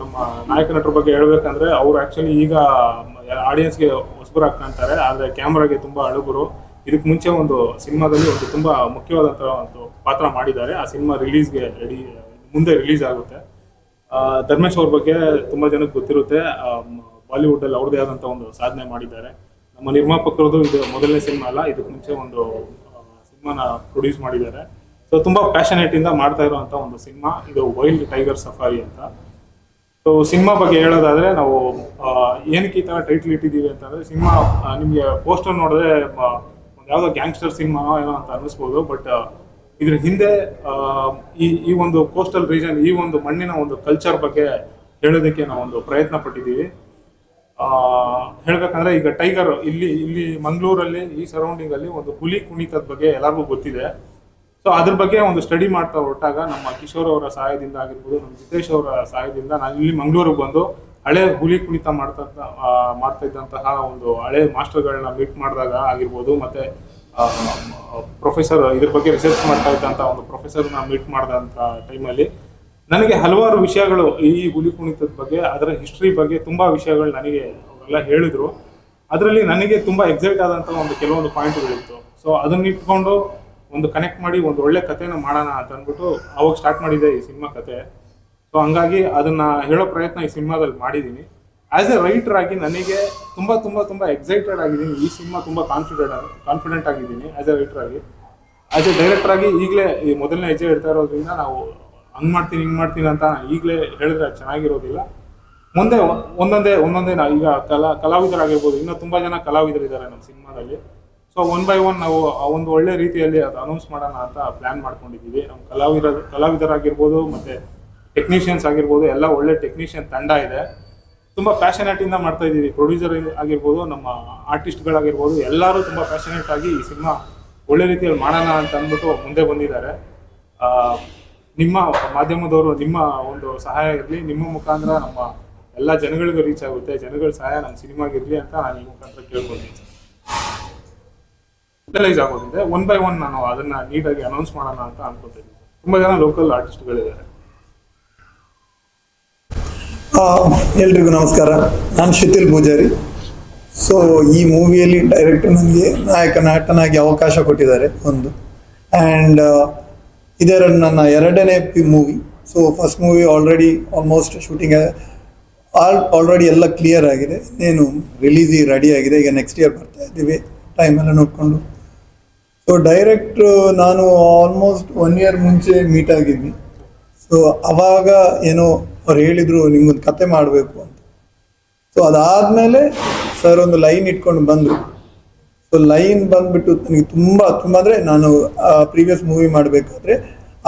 ನಮ್ಮ ನಾಯಕ ನಟರ ಬಗ್ಗೆ ಹೇಳ್ಬೇಕಂದ್ರೆ, ಅವ್ರು ಆಕ್ಚುಲಿ ಈಗ ಆಡಿಯನ್ಸ್ಗೆ ಹೊಸಬರು ಕಾಣ್ತಾರೆ ಆದರೆ ಕ್ಯಾಮ್ರಾಗೆ ತುಂಬಾ ಅಳುಬರು. ಇದಕ್ಕೆ ಮುಂಚೆ ಒಂದು ಸಿನಿಮಾದಲ್ಲಿ ಒಂದು ತುಂಬ ಮುಖ್ಯವಾದಂತಹ ಒಂದು ಪಾತ್ರ ಮಾಡಿದ್ದಾರೆ. ಆ ಸಿನಿಮಾ ರಿಲೀಸ್ಗೆ ರೆಡಿ ಮುಂದೆ ರಿಲೀಸ್ ಆಗುತ್ತೆ. ಧರ್ಮೇಶ್ ಅವ್ರ ಬಗ್ಗೆ ತುಂಬ ಜನಕ್ಕೆ ಗೊತ್ತಿರುತ್ತೆ. ಬಾಲಿವುಡ್ ಅಲ್ಲಿ ಅವ್ರದೇ ಆದಂತ ಒಂದು ಸಾಧನೆ ಮಾಡಿದ್ದಾರೆ. ನಮ್ಮ ನಿರ್ಮಾಪಕರದು ಇದು ಮೊದಲನೇ ಸಿನಿಮಾ ಅಲ್ಲ ಇದಕ್ಕೆ ಮುಂಚೆ ಒಂದು ಸಿನಿಮಾನ ಪ್ರೊಡ್ಯೂಸ್ ಮಾಡಿದ್ದಾರೆ. ಸೊ ತುಂಬಾ ಪ್ಯಾಷನೇಟ್ ಇಂದ ಮಾಡ್ತಾ ಇರುವಂತ ಒಂದು ಸಿನಿಮಾ, ಇದು ವೈಲ್ಡ್ ಟೈಗರ್ ಸಫಾರಿ ಅಂತ. ಸೊ ಸಿನಿಮಾ ಬಗ್ಗೆ ಹೇಳೋದಾದ್ರೆ ನಾವು ಏನಕ್ಕೆ ಈ ತರ ಟೈಟ್ಲ್ ಇಟ್ಟಿದ್ದೀವಿ ಅಂತಂದ್ರೆ, ಸಿನಿಮಾ ನಿಮಗೆ ಪೋಸ್ಟರ್ ನೋಡಿದ್ರೆ ಯಾವ್ದೋ ಗ್ಯಾಂಗ್ಸ್ಟರ್ ಸಿನಿಮಾ ಏನೋ ಅಂತ ಅನ್ನಿಸ್ಬೋದು ಬಟ್ ಇದ್ರ ಹಿಂದೆ ಈ ಈ ಒಂದು ಕೋಸ್ಟಲ್ ರೀಜನ್ ಈ ಒಂದು ಮಣ್ಣಿನ ಒಂದು ಕಲ್ಚರ್ ಬಗ್ಗೆ ಹೇಳೋದಕ್ಕೆ ನಾವು ಒಂದು ಪ್ರಯತ್ನ ಪಟ್ಟಿದ್ದೀವಿ. ಹೇಳ್ಬೇಕಂದ್ರೆ ಈಗ ಟೈಗರ್ ಇಲ್ಲಿ ಇಲ್ಲಿ ಮಂಗಳೂರಲ್ಲಿ, ಈ ಸರೌಂಡಿಂಗ್ ಅಲ್ಲಿ ಒಂದು ಹುಲಿ ಕುಣಿತದ ಬಗ್ಗೆ ಎಲ್ಲರಿಗೂ ಗೊತ್ತಿದೆ. ಸೊ ಅದ್ರ ಬಗ್ಗೆ ಒಂದು ಸ್ಟಡಿ ಮಾಡ್ತಾ ಹೊರಟಾಗ ನಮ್ಮ ಕಿಶೋರ್ ಅವರ ಸಹಾಯದಿಂದ ಆಗಿರ್ಬೋದು, ನಮ್ಮ ಜಿತೇಶ್ ಅವರ ಸಹಾಯದಿಂದ ನಾನು ಇಲ್ಲಿ ಮಂಗಳೂರಿಗೆ ಬಂದು ಹಳೆ ಹುಲಿ ಕುಣಿತ ಮಾಡ್ತಾ ಮಾಡ್ತಾ ಇದ್ದಂತಹ ಒಂದು ಹಳೆ ಮಾಸ್ಟರ್ಗಳನ್ನ ಮೀಟ್ ಮಾಡಿದಾಗ ಆಗಿರ್ಬೋದು, ಮತ್ತೆ ಪ್ರೊಫೆಸರ್ ಇದ್ರ ಬಗ್ಗೆ ರಿಸರ್ಚ್ ಮಾಡ್ತಾ ಇದ್ದಂಥ ಒಂದು ಪ್ರೊಫೆಸರ್ನ ಮೀಟ್ ಮಾಡಿದಂಥ ಟೈಮಲ್ಲಿ ನನಗೆ ಹಲವಾರು ವಿಷಯಗಳು ಈ ಹುಲಿ ಕುಣಿತದ ಬಗ್ಗೆ, ಅದರ ಹಿಸ್ಟ್ರಿ ಬಗ್ಗೆ ತುಂಬಾ ವಿಷಯಗಳು ನನಗೆ ಅವರೆಲ್ಲ ಹೇಳಿದ್ರು. ಅದರಲ್ಲಿ ನನಗೆ ತುಂಬಾ ಎಕ್ಸೈಟ್ ಆದಂತ ಒಂದು ಕೆಲವೊಂದು ಪಾಯಿಂಟ್ಗಳಿತ್ತು ಸೊ ಅದನ್ನ ಇಟ್ಕೊಂಡು ಒಂದು ಕನೆಕ್ಟ್ ಮಾಡಿ ಒಂದು ಒಳ್ಳೆ ಕಥೆನ ಮಾಡೋಣ ಅಂತ ಅಂದ್ಬಿಟ್ಟು ಅವಾಗ ಸ್ಟಾರ್ಟ್ ಮಾಡಿದೆ ಈ ಸಿನಿಮಾ ಕತೆ. ಸೊ ಹಂಗಾಗಿ ಅದನ್ನ ಹೇಳೋ ಪ್ರಯತ್ನ ಈ ಸಿನಿಮಾದಲ್ಲಿ ಮಾಡಿದ್ದೀನಿ ಆಸ್ ಎ ರೈಟರ್ ಆಗಿ ನನಗೆ ತುಂಬಾ ತುಂಬಾ ತುಂಬಾ ಎಕ್ಸೈಟೆಡ್ ಆಗಿದ್ದೀನಿ. ಈ ಸಿನಿಮಾ ತುಂಬಾ ಕಾನ್ಫಿಡೆಂಟ್ ಕಾನ್ಫಿಡೆಂಟ್ ಆಗಿದ್ದೀನಿ ಆಸ್ ಎ ರೈಟರ್ ಆಗಿ. ಆಸ್ ಎ ಡೈರೆಕ್ಟರ್ ಆಗಿ ಈಗಲೇ ಈ ಮೊದಲನೇ ಹೆಜ್ಜೆ ಇಡ್ತಾ ಇರೋದ್ರಿಂದ ನಾವು ಹಂಗ್ ಮಾಡ್ತೀನಿ, ಹಿಂಗೆ ಮಾಡ್ತೀನಿ ಅಂತ ಈಗಲೇ ಹೇಳಿದ್ರೆ ಚೆನ್ನಾಗಿರೋದಿಲ್ಲ. ಮುಂದೆ ಒಂದೊಂದೇ ಒಂದೊಂದೇ ನಾವು ಈಗ ಕಲಾ, ಕಲಾವಿದರಾಗಿರ್ಬೋದು. ಇನ್ನೂ ತುಂಬಾ ಜನ ಕಲಾವಿದರಿದ್ದಾರೆ ನಮ್ಮ ಸಿನಿಮಾದಲ್ಲಿ. ಸೊ ಒನ್ ಬೈ ಒನ್ ನಾವು ಒಂದು ಒಳ್ಳೆ ರೀತಿಯಲ್ಲಿ ಅದು ಅನೌನ್ಸ್ ಮಾಡೋಣ ಅಂತ ಪ್ಲಾನ್ ಮಾಡ್ಕೊಂಡಿದ್ದೀವಿ. ನಮ್ಮ ಕಲಾವಿದ ಕಲಾವಿದರಾಗಿರ್ಬೋದು ಮತ್ತೆ ಟೆಕ್ನಿಷಿಯನ್ಸ್ ಆಗಿರ್ಬೋದು, ಎಲ್ಲ ಒಳ್ಳೆ ಟೆಕ್ನಿಷಿಯನ್ ತಂಡ ಇದೆ. ತುಂಬ ಪ್ಯಾಷನೇಟ್ ಇಂದ ಮಾಡ್ತಾ ಇದ್ದೀವಿ ಪ್ರೊಡ್ಯೂಸರ್ ಆಗಿರ್ಬೋದು, ನಮ್ಮ ಆರ್ಟಿಸ್ಟ್ಗಳಾಗಿರ್ಬೋದು ಎಲ್ಲರೂ ತುಂಬ ಪ್ಯಾಷನೇಟ್ ಆಗಿ ಈ ಸಿನಿಮಾ ಒಳ್ಳೆ ರೀತಿಯಲ್ಲಿ ಮಾಡೋಣ ಅಂತ ಅಂದ್ಬಿಟ್ಟು ಮುಂದೆ ಬಂದಿದ್ದಾರೆ. ನಿಮ್ಮ ಮಾಧ್ಯಮದವರು ನಿಮ್ಮ ಒಂದು ಸಹಾಯ ಇರಲಿ. ನಿಮ್ಮ ಮುಖಾಂತರ ನಮ್ಮ ಎಲ್ಲ ಜನಗಳಿಗೂ ರೀಚ್ ಆಗುತ್ತೆ. ಜನಗಳ ಸಹಾಯ ನಮ್ಮ ಸಿನಿಮಾಗಿರ್ಲಿ ಅಂತ ನಾನು ಈ ಮುಖಾಂತರ ಕೇಳ್ಕೊಳ್ತೀನಿ. ರಿಲೈಸ್ ಆಗೋದಿದೆ ಒನ್ ಬೈ ಒನ್ ನಾನು ಅದನ್ನ ನೀಟಾಗಿ ಅನೌನ್ಸ್ ಮಾಡೋಣ ಅಂತ ಅನ್ಕೋತಿದ್ದೀನಿ ತುಂಬಾ ಜನ ಲೋಕಲ್ ಆರ್ಟಿಸ್ಟ್ಗಳಿದ್ದಾರೆ ಎಲ್ರಿಗೂ ನಮಸ್ಕಾರ. ನಾನು ಶಿಥಿಲ್ ಪೂಜಾರಿ. ಸೊ ಈ ಮೂವಿಯಲ್ಲಿ ಡೈರೆಕ್ಟರ್ ನನಗೆ ನಾಯಕ ನಟನಾಗಿ ಅವಕಾಶ ಕೊಟ್ಟಿದ್ದಾರೆ ಒಂದು. ಆ್ಯಂಡ್ ಇದರ ನನ್ನ ಎರಡನೇ P movie so first movie already almost shooting all already ಎಲ್ಲ ಕ್ಲಿಯರ್ ಆಗಿದೆ. ಏನು ರಿಲೀಸ್ ರೆಡಿ ಆಗಿದೆ. ಈಗ ನೆಕ್ಸ್ಟ್ ಇಯರ್ ಬರ್ತಾ ಇದ್ದೀವಿ. ಟೈಮೆಲ್ಲ ನೋಡಿಕೊಂಡು. ಸೊ ಡೈರೆಕ್ಟ್ರು ನಾನು ಆಲ್ಮೋಸ್ಟ್ ಒನ್ ಇಯರ್ ಮುಂಚೆ ಮೀಟ್ ಆಗಿದ್ವಿ. ಸೊ ಅವಾಗ ಏನೋ ಅವ್ರು ಹೇಳಿದ್ರು, ನಿಮ್ಗೊಂದು ಕತೆ ಮಾಡಬೇಕು ಅಂತ. ಸೊ ಅದಾದ್ಮೇಲೆ ಸರ್ ಒಂದು ಲೈನ್ ಇಟ್ಕೊಂಡು ಬಂದರು. ಸೊ ಲೈನ್ ಬಂದ್ಬಿಟ್ಟು ನನಗೆ ತುಂಬ ತುಂಬ ಅಂದರೆ ನಾನು ಪ್ರೀವಿಯಸ್ ಮೂವಿ ಮಾಡಬೇಕಾದ್ರೆ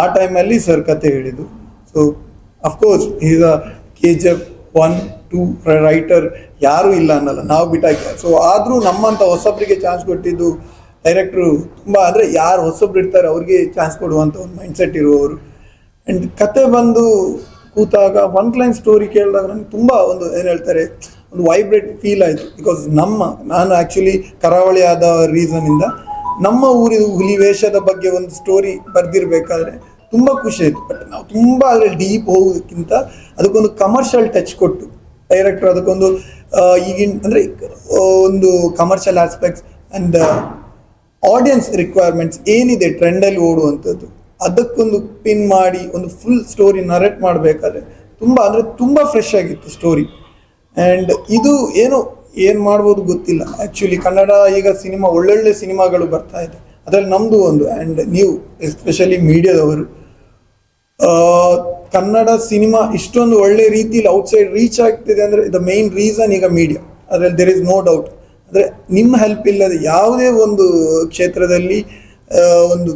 ಆ ಟೈಮಲ್ಲಿ ಸರ್ ಕತೆ ಹೇಳಿದ್ದು ಸೊ ಅಫ್ಕೋರ್ಸ್ ಈಗ K G F one two writer ಯಾರೂ ಇಲ್ಲ ಅನ್ನಲ್ಲ, ನಾವು ಬಿಟ್ಟಾಕಿ. ಸೊ ಆದರೂ ನಮ್ಮಂಥ ಹೊಸಬ್ರಿಗೆ ಚಾನ್ಸ್ ಕೊಟ್ಟಿದ್ದು ಡೈರೆಕ್ಟ್ರು ತುಂಬ ಅಂದರೆ ಯಾರು ಹೊಸಬ್ರು ಇರ್ತಾರೆ, ಅವ್ರಿಗೆ ಚಾನ್ಸ್ ಕೊಡುವಂಥ ಒಂದು ಮೈಂಡ್ಸೆಟ್ ಇರುವವರು. ಆ್ಯಂಡ್ ಕತೆ ಬಂದು ಕೂತಾಗ ಒನ್ ಲೈನ್ ಸ್ಟೋರಿ ಕೇಳಿದಾಗ ನನಗೆ ತುಂಬ ಒಂದು ಏನು ಹೇಳ್ತಾರೆ, ಒಂದು ವೈಬ್ರೇಟ್ ಫೀಲ್ ಆಯಿತು. ಬಿಕಾಸ್ ನಮ್ಮ, ನಾನು ಆ್ಯಕ್ಚುಲಿ ಕರಾವಳಿ ಆದ ರೀಸನಿಂದ ನಮ್ಮ ಊರಿನ ಹುಲಿ ವೇಷದ ಬಗ್ಗೆ ಒಂದು ಸ್ಟೋರಿ ಬರೆದಿರಬೇಕಾದ್ರೆ ತುಂಬ ಖುಷಿ ಆಯಿತು. ಬಟ್ ನಾವು ತುಂಬ ಅದರಲ್ಲಿ ಡೀಪ್ ಹೋಗೋದಕ್ಕಿಂತ ಅದಕ್ಕೊಂದು ಕಮರ್ಷಿಯಲ್ ಟಚ್ ಕೊಟ್ಟು ಡೈರೆಕ್ಟರ್ ಅದಕ್ಕೊಂದು ಈಗಿನ, ಅಂದರೆ ಒಂದು commercial aspects and audience requirements ಏನಿದೆ ಟ್ರೆಂಡಲ್ಲಿ ಓಡುವಂಥದ್ದು. ಅದಕ್ಕೊಂದು ಪಿನ್ ಮಾಡಿ, ಒಂದು ಫುಲ್ ಸ್ಟೋರಿ ನರೇಟ್ ಮಾಡಬೇಕಾದ್ರೆ ತುಂಬ, ಅಂದರೆ ತುಂಬ ಫ್ರೆಶ್ ಆಗಿತ್ತು ಸ್ಟೋರಿ ಆ್ಯಂಡ್ ಇದು ಏನು ಏನು ಮಾಡ್ಬೋದು ಗೊತ್ತಿಲ್ಲ. ಆ್ಯಕ್ಚುಲಿ ಕನ್ನಡ ಈಗ ಸಿನಿಮಾ ಒಳ್ಳೊಳ್ಳೆ ಸಿನಿಮಾಗಳು ಬರ್ತಾ ಇದೆ. ಅದರಲ್ಲಿ ನಮ್ಮದು ಒಂದು ಆ್ಯಂಡ್ ನೀವು ಎಸ್ಪೆಷಲಿ ಮೀಡಿಯಾದವರು ಕನ್ನಡ ಸಿನಿಮಾ ಇಷ್ಟೊಂದು ಒಳ್ಳೆ ರೀತಿಯಲ್ಲಿ ಔಟ್ಸೈಡ್ ರೀಚ್ ಆಗ್ತಿದೆ ಅಂದರೆ ದ ಮೇನ್ ರೀಸನ್ ಈಗ ಮೀಡಿಯಾ ಅದರಲ್ಲಿ ದೆರ್ ಇಸ್ ನೋ ಡೌಟ್ ಅಂದರೆ ನಿಮ್ಮ ಹೆಲ್ಪ್ ಇಲ್ಲದೆ ಯಾವುದೇ ಒಂದು ಕ್ಷೇತ್ರದಲ್ಲಿ ಒಂದು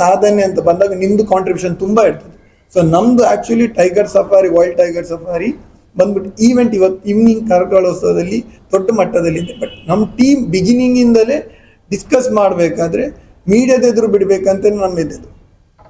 ಸಾಧನೆ ಅಂತ ಬಂದಾಗ ನಿಮ್ಮದು ಕಾಂಟ್ರಿಬ್ಯೂಷನ್ ತುಂಬ ಇರ್ತದೆ. ಸೊ ನಮ್ಮದು actually tiger safari wild tiger safari ಬಂದ್ಬಿಟ್ಟು ಈವೆಂಟ್ ಇವತ್ತು ಇವ್ನಿಂಗ್ ಕರ್ಕಳೋತ್ಸವದಲ್ಲಿ ದೊಡ್ಡ ಮಟ್ಟದಲ್ಲಿದೆ ಬಟ್ ನಮ್ಮ ಟೀಮ್ ಬಿಗಿನಿಂಗಿಂದಲೇ ಡಿಸ್ಕಸ್ ಮಾಡಬೇಕಾದ್ರೆ ಮೀಡಿಯಾದ ಎದುರು ಬಿಡಬೇಕಂತ ನಮ್ಮ ಇದ್ದದ್ದು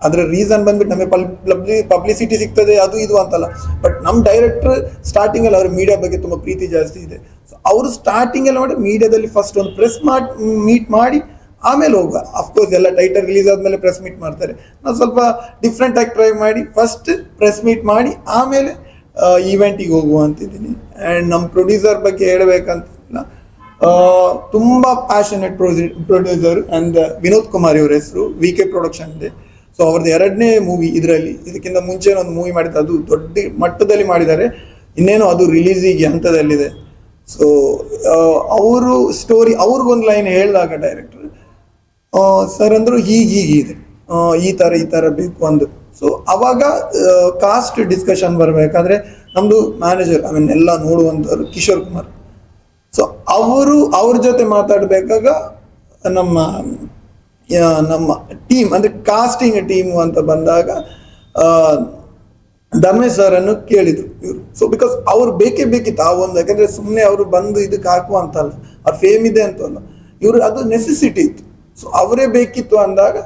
ಅದರ ರೀಸನ್ ಬಂದ್ಬಿಟ್ಟು ನಮಗೆ ಪಬ್ಲಿ ಪಬ್ಲಿಸಿಟಿ ಸಿಗ್ತದೆ, ಅದು ಇದು ಅಂತಲ್ಲ. ಬಟ್ ನಮ್ಮ ಡೈರೆಕ್ಟರ್ ಸ್ಟಾರ್ಟಿಂಗ್ ಅಲ್ಲಿ ಅವ್ರ ಮೀಡಿಯಾ ಬಗ್ಗೆ ತುಂಬ ಪ್ರೀತಿ ಜಾಸ್ತಿ ಇದೆ. ಸೊ ಅವರು ಸ್ಟಾರ್ಟಿಂಗ್ ಎಲ್ಲ ಮಾಡಿ ಮೀಡಿಯಾದಲ್ಲಿ ಫಸ್ಟ್ ಒಂದು ಪ್ರೆಸ್ ಮಾಡಿ ಮೀಟ್ ಮಾಡಿ ಆಮೇಲೆ ಹೋಗುವ. ಅಫ್ಕೋರ್ಸ್ ಎಲ್ಲ ಟೈಟಲ್ ರಿಲೀಸ್ ಆದಮೇಲೆ ಪ್ರೆಸ್ ಮೀಟ್ ಮಾಡ್ತಾರೆ. ನಾವು ಸ್ವಲ್ಪ ಡಿಫ್ರೆಂಟ್ ಆಗಿ ಟ್ರೈ ಮಾಡಿ ಫಸ್ಟ್ ಪ್ರೆಸ್ ಮೀಟ್ ಮಾಡಿ, ಆಮೇಲೆ ಈವೆಂಟಿಗೆ ಹೋಗುವ ಅಂತಿದ್ದೀನಿ. ಆ್ಯಂಡ್ ನಮ್ಮ ಪ್ರೊಡ್ಯೂಸರ್ ಬಗ್ಗೆ ಹೇಳಬೇಕಂತ ತುಂಬ ತುಂಬಾ ಪ್ರೊಡ್ಯೂ ಪ್ರೊಡ್ಯೂಸರ್ ಅಂಡ್ ವಿನೋದ್ ಕುಮಾರ್ ಇವ್ರ ಹೆಸರು ವಿ ಕೆ ಪ್ರೊಡಕ್ಷನ್ ಇದೆ. ಸೊ ಅವ್ರದ್ದು ಎರಡನೇ ಮೂವಿ ಇದರಲ್ಲಿ, ಇದಕ್ಕಿಂತ ಮುಂಚೆ ಒಂದು ಮೂವಿ ಮಾಡಿದ್ದು. ಅದು ದೊಡ್ಡ ಮಟ್ಟದಲ್ಲಿ ಮಾಡಿದ್ದಾರೆ. ಇನ್ನೇನು ಅದು ರಿಲೀಸಿಗೆ ಹಂತದಲ್ಲಿದೆ. ಸೊ ಅವರು ಸ್ಟೋರಿ ಅವ್ರಿಗೊಂದು ಲೈನ್ ಹೇಳಿದಾಗ ಡೈರೆಕ್ಟರ್ ಸರ್ ಅಂದ್ರು ಹೀಗೆ ಹೀಗಿದೆ ಈ ಥರ ಈ ಥರ ಬೇಕು ಒಂದು ಸೊ ಅವಾಗ ಕಾಸ್ಟ್ ಡಿಸ್ಕಷನ್ ಬರಬೇಕಾದ್ರೆ ನಮ್ಮದು ಮ್ಯಾನೇಜರ್ ಐ ಮೀನ್ ಎಲ್ಲ ನೋಡುವಂಥವ್ರು ಕಿಶೋರ್ ಕುಮಾರ್. ಸೊ ಅವರು, ಅವ್ರ ಜೊತೆ ಮಾತಾಡಬೇಕಾಗ ನಮ್ಮ ನಮ್ಮ ಟೀಮ್ ಅಂದ್ರೆ ಕಾಸ್ಟಿಂಗ್ ಟೀಮ್ ಅಂತ ಬಂದಾಗ ಧರ್ಮೇಶ್ ಸರ್ ಅನ್ನು ಕೇಳಿದ್ರು ಇವರು. ಸೊ ಬಿಕಾಸ್ ಅವ್ರು ಬೇಕೇ ಬೇಕಿತ್ತು ಆ ಒಂದು, ಯಾಕಂದರೆ ಸುಮ್ಮನೆ ಅವರು ಬಂದು ಇದಕ್ಕೆ ಹಾಕುವ ಅಂತಲ್ಲ, ಅವ್ರ ಫೇಮ್ ಇದೆ ಅಂತ ಅಲ್ಲ ಇವರು, ಅದು ನೆಸೆಸಿಟಿ ಇತ್ತು. ಸೊ ಅವರೇ ಬೇಕಿತ್ತು ಅಂದಾಗ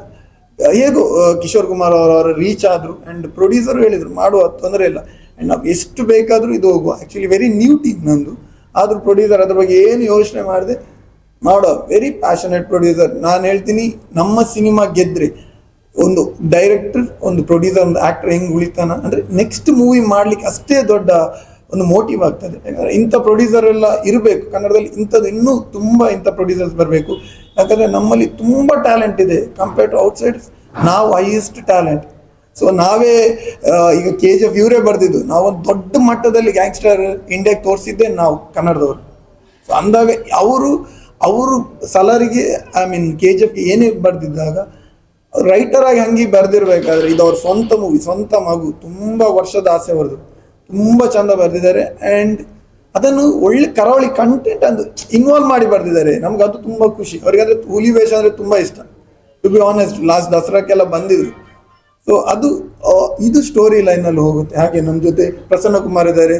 ಹೇಗೋ ಕಿಶೋರ್ ಕುಮಾರ್ ಅವರವರ ಅವರ ರೀಚ್ ಆದ್ರು ಅಂಡ್ ಪ್ರೊಡ್ಯೂಸರ್ ಹೇಳಿದರು, ಮಾಡುವ, ತೊಂದರೆ ಇಲ್ಲ. ಆ್ಯಂಡ್ ನಾವು ಎಷ್ಟು ಬೇಕಾದರೂ ಇದು ಹೋಗುವ. ಆ್ಯಕ್ಚುಲಿ ವೆರಿ ನ್ಯೂ ಟೀಮ್ ನಂದು. ಆದ್ರೂ ಪ್ರೊಡ್ಯೂಸರ್ ಅದ್ರ ಬಗ್ಗೆ ಏನು ಯೋಚನೆ ಮಾಡಿದೆ ಮಾಡೋ ವೆರಿ ಪ್ಯಾಷನೆಟ್ ಪ್ರೊಡ್ಯೂಸರ್ ನಾನು ಹೇಳ್ತೀನಿ, ನಮ್ಮ ಸಿನಿಮಾ ಗೆದ್ದರೆ ಒಂದು ಡೈರೆಕ್ಟರ್ ಒಂದು ಪ್ರೊಡ್ಯೂಸರ್ ಒಂದು ಆಕ್ಟರ್ ಹೆಂಗ್ ಉಳಿತಾನ? ಅಂದ್ರೆ ನೆಕ್ಸ್ಟ್ ಮೂವಿ ಮಾಡ್ಲಿಕ್ಕೆ ಅಷ್ಟೇ ದೊಡ್ಡ ಒಂದು ಮೋಟಿವ್ ಆಗ್ತದೆ. ಯಾಕಂದರೆ ಇಂಥ ಪ್ರೊಡ್ಯೂಸರ್ ಎಲ್ಲ ಇರಬೇಕು. ಕನ್ನಡದಲ್ಲಿ ಇಂಥದ್ದು ಇನ್ನೂ ತುಂಬಾ ಇಂಥ ಪ್ರೊಡ್ಯೂಸರ್ಸ್ ಬರಬೇಕು. ಯಾಕಂದ್ರೆ ನಮ್ಮಲ್ಲಿ ತುಂಬಾ ಟ್ಯಾಲೆಂಟ್ ಇದೆ ಕಂಪೇರ್ ಟು ಔಟ್ಸೈಡ್ ನಾವು ಹೈಯೆಸ್ಟ್ ಟ್ಯಾಲೆಂಟ್ ಸೊ ನಾವೇ ಈಗ ಕೆ ಜಿ ಎಫ್ ಇವರೇ ಬರ್ದಿದ್ದು. ನಾವೊಂದು ದೊಡ್ಡ ಮಟ್ಟದಲ್ಲಿ ಗ್ಯಾಂಗ್ಸ್ಟರ್ ಇಂಡಿಯಾಗೆ ತೋರಿಸಿದ್ದೆ ನಾವು, ಕನ್ನಡದವರು. ಸೊ ಅಂದಾಗ ಅವರು ಅವರು ಸಲಾರಿಗೆ ಐ ಮೀನ್ ಕೆ ಜಿ ಎಫ್ಗೆ ಏನೇ ಬರೆದಿದ್ದಾಗ ರೈಟರ್ ಆಗಿ ಹಂಗೆ ಬರ್ದಿರ್ಬೇಕಾದ್ರೆ ಇದು ಅವ್ರ ಸ್ವಂತ ಮೂವಿ ಸ್ವಂತ ಮಗು. ತುಂಬಾ ವರ್ಷದ ಆಸೆ ಹೊರದು ತುಂಬಾ ಚಂದ ಬರೆದಿದ್ದಾರೆ. ಆ್ಯಂಡ್ ಅದನ್ನು ಒಳ್ಳೆ ಕರಾವಳಿ ಕಂಟೆಂಟ್ ಅಂತ ಇನ್ವಾಲ್ವ್ ಮಾಡಿ ಬರ್ದಿದ್ದಾರೆ. ನಮ್ಗೆ ಅದು ತುಂಬಾ ಖುಷಿ. ಅವ್ರಿಗೆ ಅಂದ್ರೆ ಹುಲಿ ವೇಷ ಅಂದ್ರೆ ತುಂಬಾ ಇಷ್ಟ. ಟು ಬಿ ಆನೆಸ್ಟ್ ಲಾಸ್ಟ್ ದಸರಾಕ್ಕೆಲ್ಲ ಬಂದಿದ್ರು. ಸೊ ಅದು ಇದು ಸ್ಟೋರಿ ಲೈನಲ್ಲಿ ಹೋಗುತ್ತೆ. ಹಾಗೆ ನಮ್ಮ ಜೊತೆ ಪ್ರಸನ್ನ ಕುಮಾರ್ ಇದ್ದಾರೆ.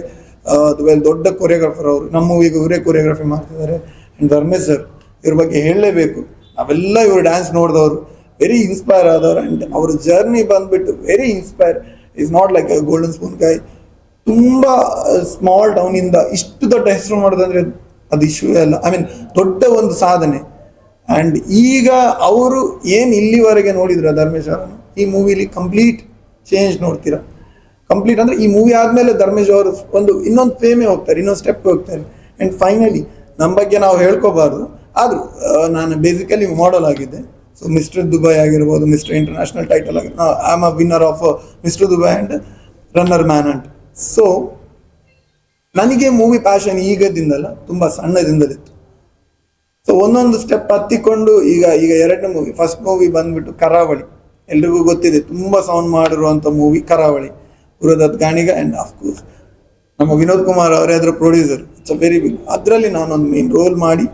ದೊಡ್ಡ ಕೊರಿಯೋಗ್ರಾಫರ್ ಅವರು. ನಮ್ಮ ಈಗ ಇವರೇ ಕೊರಿಯೋಗ್ರಫಿ ಮಾಡ್ತಿದ್ದಾರೆ. ಆ್ಯಂಡ್ ಧರ್ಮೇಶ್ ಸರ್ ಇವ್ರ ಬಗ್ಗೆ ಹೇಳಲೇಬೇಕು. ನಾವೆಲ್ಲ ಇವರು ಡ್ಯಾನ್ಸ್ ನೋಡಿದವರು. ವೆರಿ ಇನ್ಸ್ಪೈರ್ ಆದವರು. ಆ್ಯಂಡ್ ಅವ್ರ ಜರ್ನಿ ಬಂದ್ಬಿಟ್ಟು very inspire is not like golden spoon ಕಾಯ್ ತುಂಬಾ ಸ್ಮಾಲ್ ಟೌನ್ ಇಂದ ಇಷ್ಟು ದೊಡ್ಡ ಹೆಸರು ಮಾಡೋದಂದ್ರೆ ಅದು ಇಶ್ಯೂ ಅಲ್ಲ. ಐ ಮೀನ್ ದೊಡ್ಡ ಒಂದು ಸಾಧನೆ. ಅಂಡ್ ಈಗ ಅವರು ಏನು ಇಲ್ಲಿವರೆಗೆ ನೋಡಿದ್ರ ಧರ್ಮೇಶ್ ಅವರನ್ನು? ಈ ಮೂವಿಲಿ ಕಂಪ್ಲೀಟ್ ಚೇಂಜ್ ನೋಡ್ತೀರಾ? ಕಂಪ್ಲೀಟ್ ಅಂದ್ರೆ ಈ ಮೂವಿ ಆದಮೇಲೆ ಧರ್ಮೇಶ್ ಅವರು ಒಂದು ಇನ್ನೊಂದು ಫೇಮೇ ಹೋಗ್ತಾರೆ, ಇನ್ನೊಂದು ಸ್ಟೆಪ್ ಹೋಗ್ತಾರೆ. ಅಂಡ್ ಫೈನಲಿ ನಮ್ಮ ಬಗ್ಗೆ ನಾವು ಹೇಳ್ಕೋಬಾರ್ದು. ಆದರೂ ನಾನು ಬೇಸಿಕಲಿ ಮಾಡಲ್ ಆಗಿದ್ದೆ. ಸೊ ಮಿಸ್ಟರ್ ದುಬೈ ಆಗಿರ್ಬೋದು ಮಿಸ್ಟರ್ ಇಂಟರ್ನ್ಯಾಷನಲ್ ಟೈಟಲ್ ಆಗಿರ್ಬೋದು. I am a winner of mister Dubai and runner man and so ನನಗೆ ಮೂವಿ ಪ್ಯಾಷನ್ ಈಗದಿಂದಲ್ಲ ತುಂಬ ಸಣ್ಣದಿಂದಲಿತ್ತು. ಸೊ ಒಂದೊಂದು ಸ್ಟೆಪ್ ಹತ್ತಿಕೊಂಡು ಈಗ ಈಗ ಎರಡನೇ ಮೂವಿ ಫಸ್ಟ್ ಮೂವಿ ಬಂದ್ಬಿಟ್ಟು ಕರಾವಳಿ. ಎಲ್ರಿಗೂ ಗೊತ್ತಿದೆ, ತುಂಬ ಸೌಂಡ್ ಮಾಡಿರುವಂಥ ಮೂವಿ ಕರಾವಳಿ. ಗುರುದತ್ ಗಾಣಿಗ ಆ್ಯಂಡ್ ಕೋರ್ಸ್ ನಮ್ಮ ವಿನೋದ್ ಕುಮಾರ್ ಅವರೇ ಅದರ producer it's a very big ಅದರಲ್ಲಿ ನಾನೊಂದು ಮೇನ್ ರೋಲ್ ಮಾಡಿ,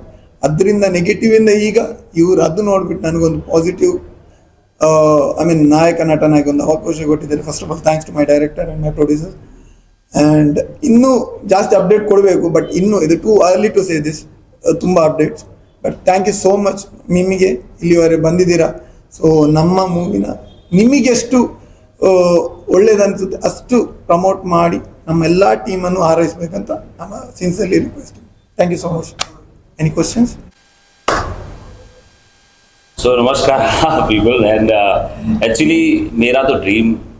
ಅದರಿಂದ ನೆಗೆಟಿವ್ ಇಂದ ಈಗ ಇವರು ಅದು ನೋಡ್ಬಿಟ್ಟು ನನಗೊಂದು ಪಾಸಿಟಿವ್ ಐ ಮೀನ್ ನಾಯಕ ನಟನಾಗಿ ಒಂದು ಅವಕಾಶ ಕೊಟ್ಟಿದ್ದಾರೆ. First of all thanks to my director and my producer and ಇನ್ನೂ ಜಾಸ್ತಿ ಅಪ್ಡೇಟ್ ಕೊಡಬೇಕು ಬಟ್ ಇನ್ನೂ ಇದು too early to say this ತುಂಬ updates but thank you so much ನಿಮಗೆ ಇಲ್ಲಿವರೆಗೆ ಬಂದಿದ್ದೀರಾ ಸೊ ನಮ್ಮ ಮೂವಿನ ನಿಮಗೆಷ್ಟು ಒಳ್ಳೇದನ್ಸುತ್ತೆ ಅಷ್ಟು ಪ್ರಮೋಟ್ ಮಾಡಿ ನಮ್ಮ ಎಲ್ಲ ಟೀಮನ್ನು ಹಾರೈಸ್ಬೇಕಂತ ನಮ್ಮ sincerely request thank you so much any questions so नमस्कार पीपल एंड एक्चुअली uh, मेरा तो ड्रीम था कि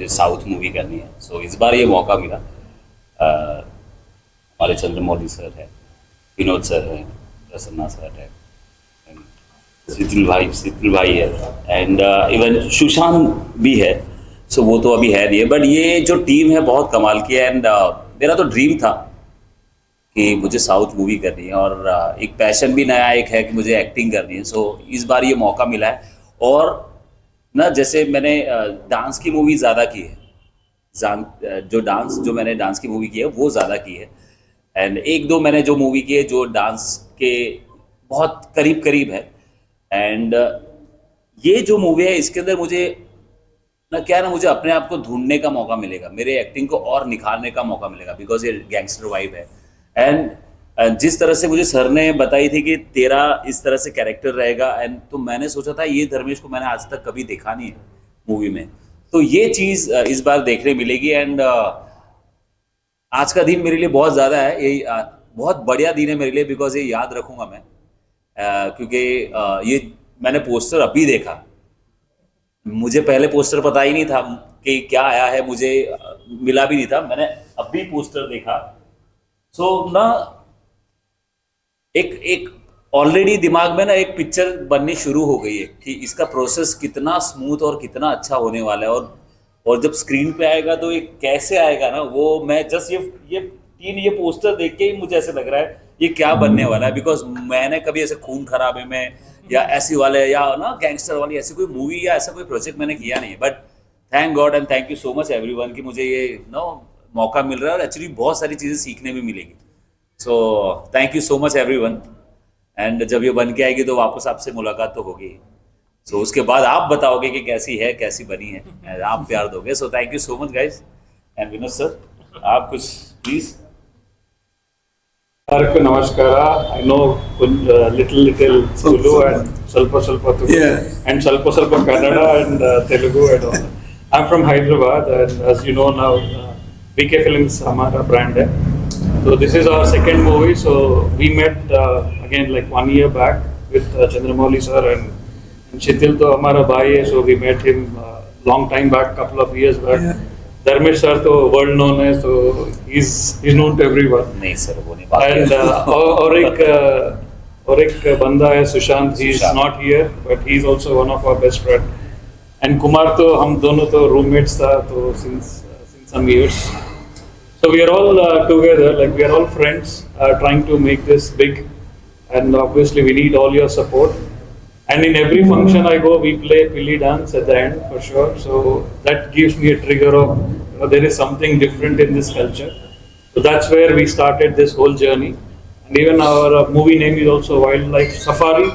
मुझे साउथ मूवी करनी है। सो so, इस बार ये मौका मिला। uh, हमारे चंद्रमौली सर है विनोद सर है प्रसन्ना सर है शीतल भाई शीतल भाई है एंड इवन सुशांत भी है। सो so, वो तो अभी है नहीं है बट ये जो टीम है बहुत कमाल की है। एंड uh, मेरा तो ड्रीम था कि मुझे साउथ मूवी करनी है और अ, एक पैशन भी नया एक है कि मुझे एक्टिंग करनी है। सो so, इस बार ये मौका मिला है। और ना, जैसे मैंने डांस की मूवी ज़्यादा की है। जो डांस जो मैंने डांस की मूवी की है, वो ज़्यादा की है। एंड एक दो मैंने जो मूवी की है, जो डांस के बहुत करीब करीब है एंड ये जो मूवी है, इसके अंदर मुझे, ना, क्या ना, मुझे अपने आप को ढूँढने का मौका मिलेगा। मेरे एक्टिंग को और निखारने का मौका मिलेगा बिकॉज़ ये गैंगस्टर वाइब है। एंड जिस तरह से मुझे सर ने बताई थी कि तेरा इस तरह से कैरेक्टर रहेगा एंड तो मैंने सोचा था ये धर्मेश को मैंने आज तक कभी देखा नहीं है मूवी में। तो ये चीज़ इस बार देखने मिलेगी एंड आज का दिन मेरे लिए बहुत ज़्यादा है। ये बहुत बढ़िया दिन है मेरे लिए बिकॉज़ ये याद रखूँगा मैं। क्योंकि ये मैंने पोस्टर अभी देखा। मुझे पहले पोस्टर पता ही नहीं था कि क्या आया है, मुझे मिला भी नहीं था। मैंने अभी पोस्टर देखा। सो ना एक एक ऑलरेडी दिमाग में ना एक पिक्चर बननी शुरू हो गई है कि इसका प्रोसेस कितना स्मूथ और कितना अच्छा होने वाला है और और जब स्क्रीन पे आएगा तो ये कैसे आएगा ना, वो मैं जस्ट ये ये तीन ये पोस्टर देख के ही मुझे ऐसे लग रहा है ये क्या बनने वाला है। बिकॉज़ मैंने कभी ऐसे खून खराबे में या ऐसी वाले या ना गैंगस्टर वाली ऐसी कोई मूवी या ऐसा कोई प्रोजेक्ट मैंने किया नहीं है। But thank god and thank you so much everyone कि मुझे ये नो मौका मिल रहा है और एक्चुअली बहुत सारी चीज़ें सीखने भी मिलेगी। So thank you so much everyone and जब ये बन के आएगी तो वापस आपसे मुलाकात तो होगी सो उसके बाद आप बताओगे कि कैसी है कैसी बनी है and आप प्यार दोगे so thank you so much guys and Vinod sir आप कुछ प्लीज ಎಲ್ಲರಿಗೂ ನಮಸ್ಕಾರ I know little little Tulu and ಸ್ವಲ್ಪ ಸ್ವಲ್ಪ ತುಳು Yeah. ಅಂಡ್ ಸ್ವಲ್ಪ ಸ್ವಲ್ಪ Kannada and Telugu and I am from Hyderabad and as you know now V K films हमारा brand है so this is our second movie so we met uh, again like one year back with uh, Chandramouli sir and, and Shitil to हमारा भाई है so we met him uh, long time back couple of years back Yeah. Dharmesh sir तो world known है so he's he's known to everyone नहीं sir वो नहीं बात and uh, और और एक uh, और एक बंदा है Sushant he is. Not here but he is also one of our best friend and Kumar तो हम दोनों तो रूममेट्स था तो since since some years so we are all uh, together like we are all friends uh, trying to make this big. And obviously we need all your support. And in every function i go we play Pili dance at the end for sure. So that gives me a trigger of you know, there is something different in this culture. So that's where we started this whole journey. And even our uh, movie name is also wildlife safari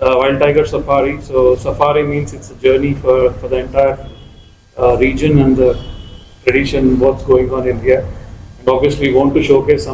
uh, wild tiger safari. So safari means it's a journey for, for the entire uh, region and the tradition what's going on in here obviously we want to showcase some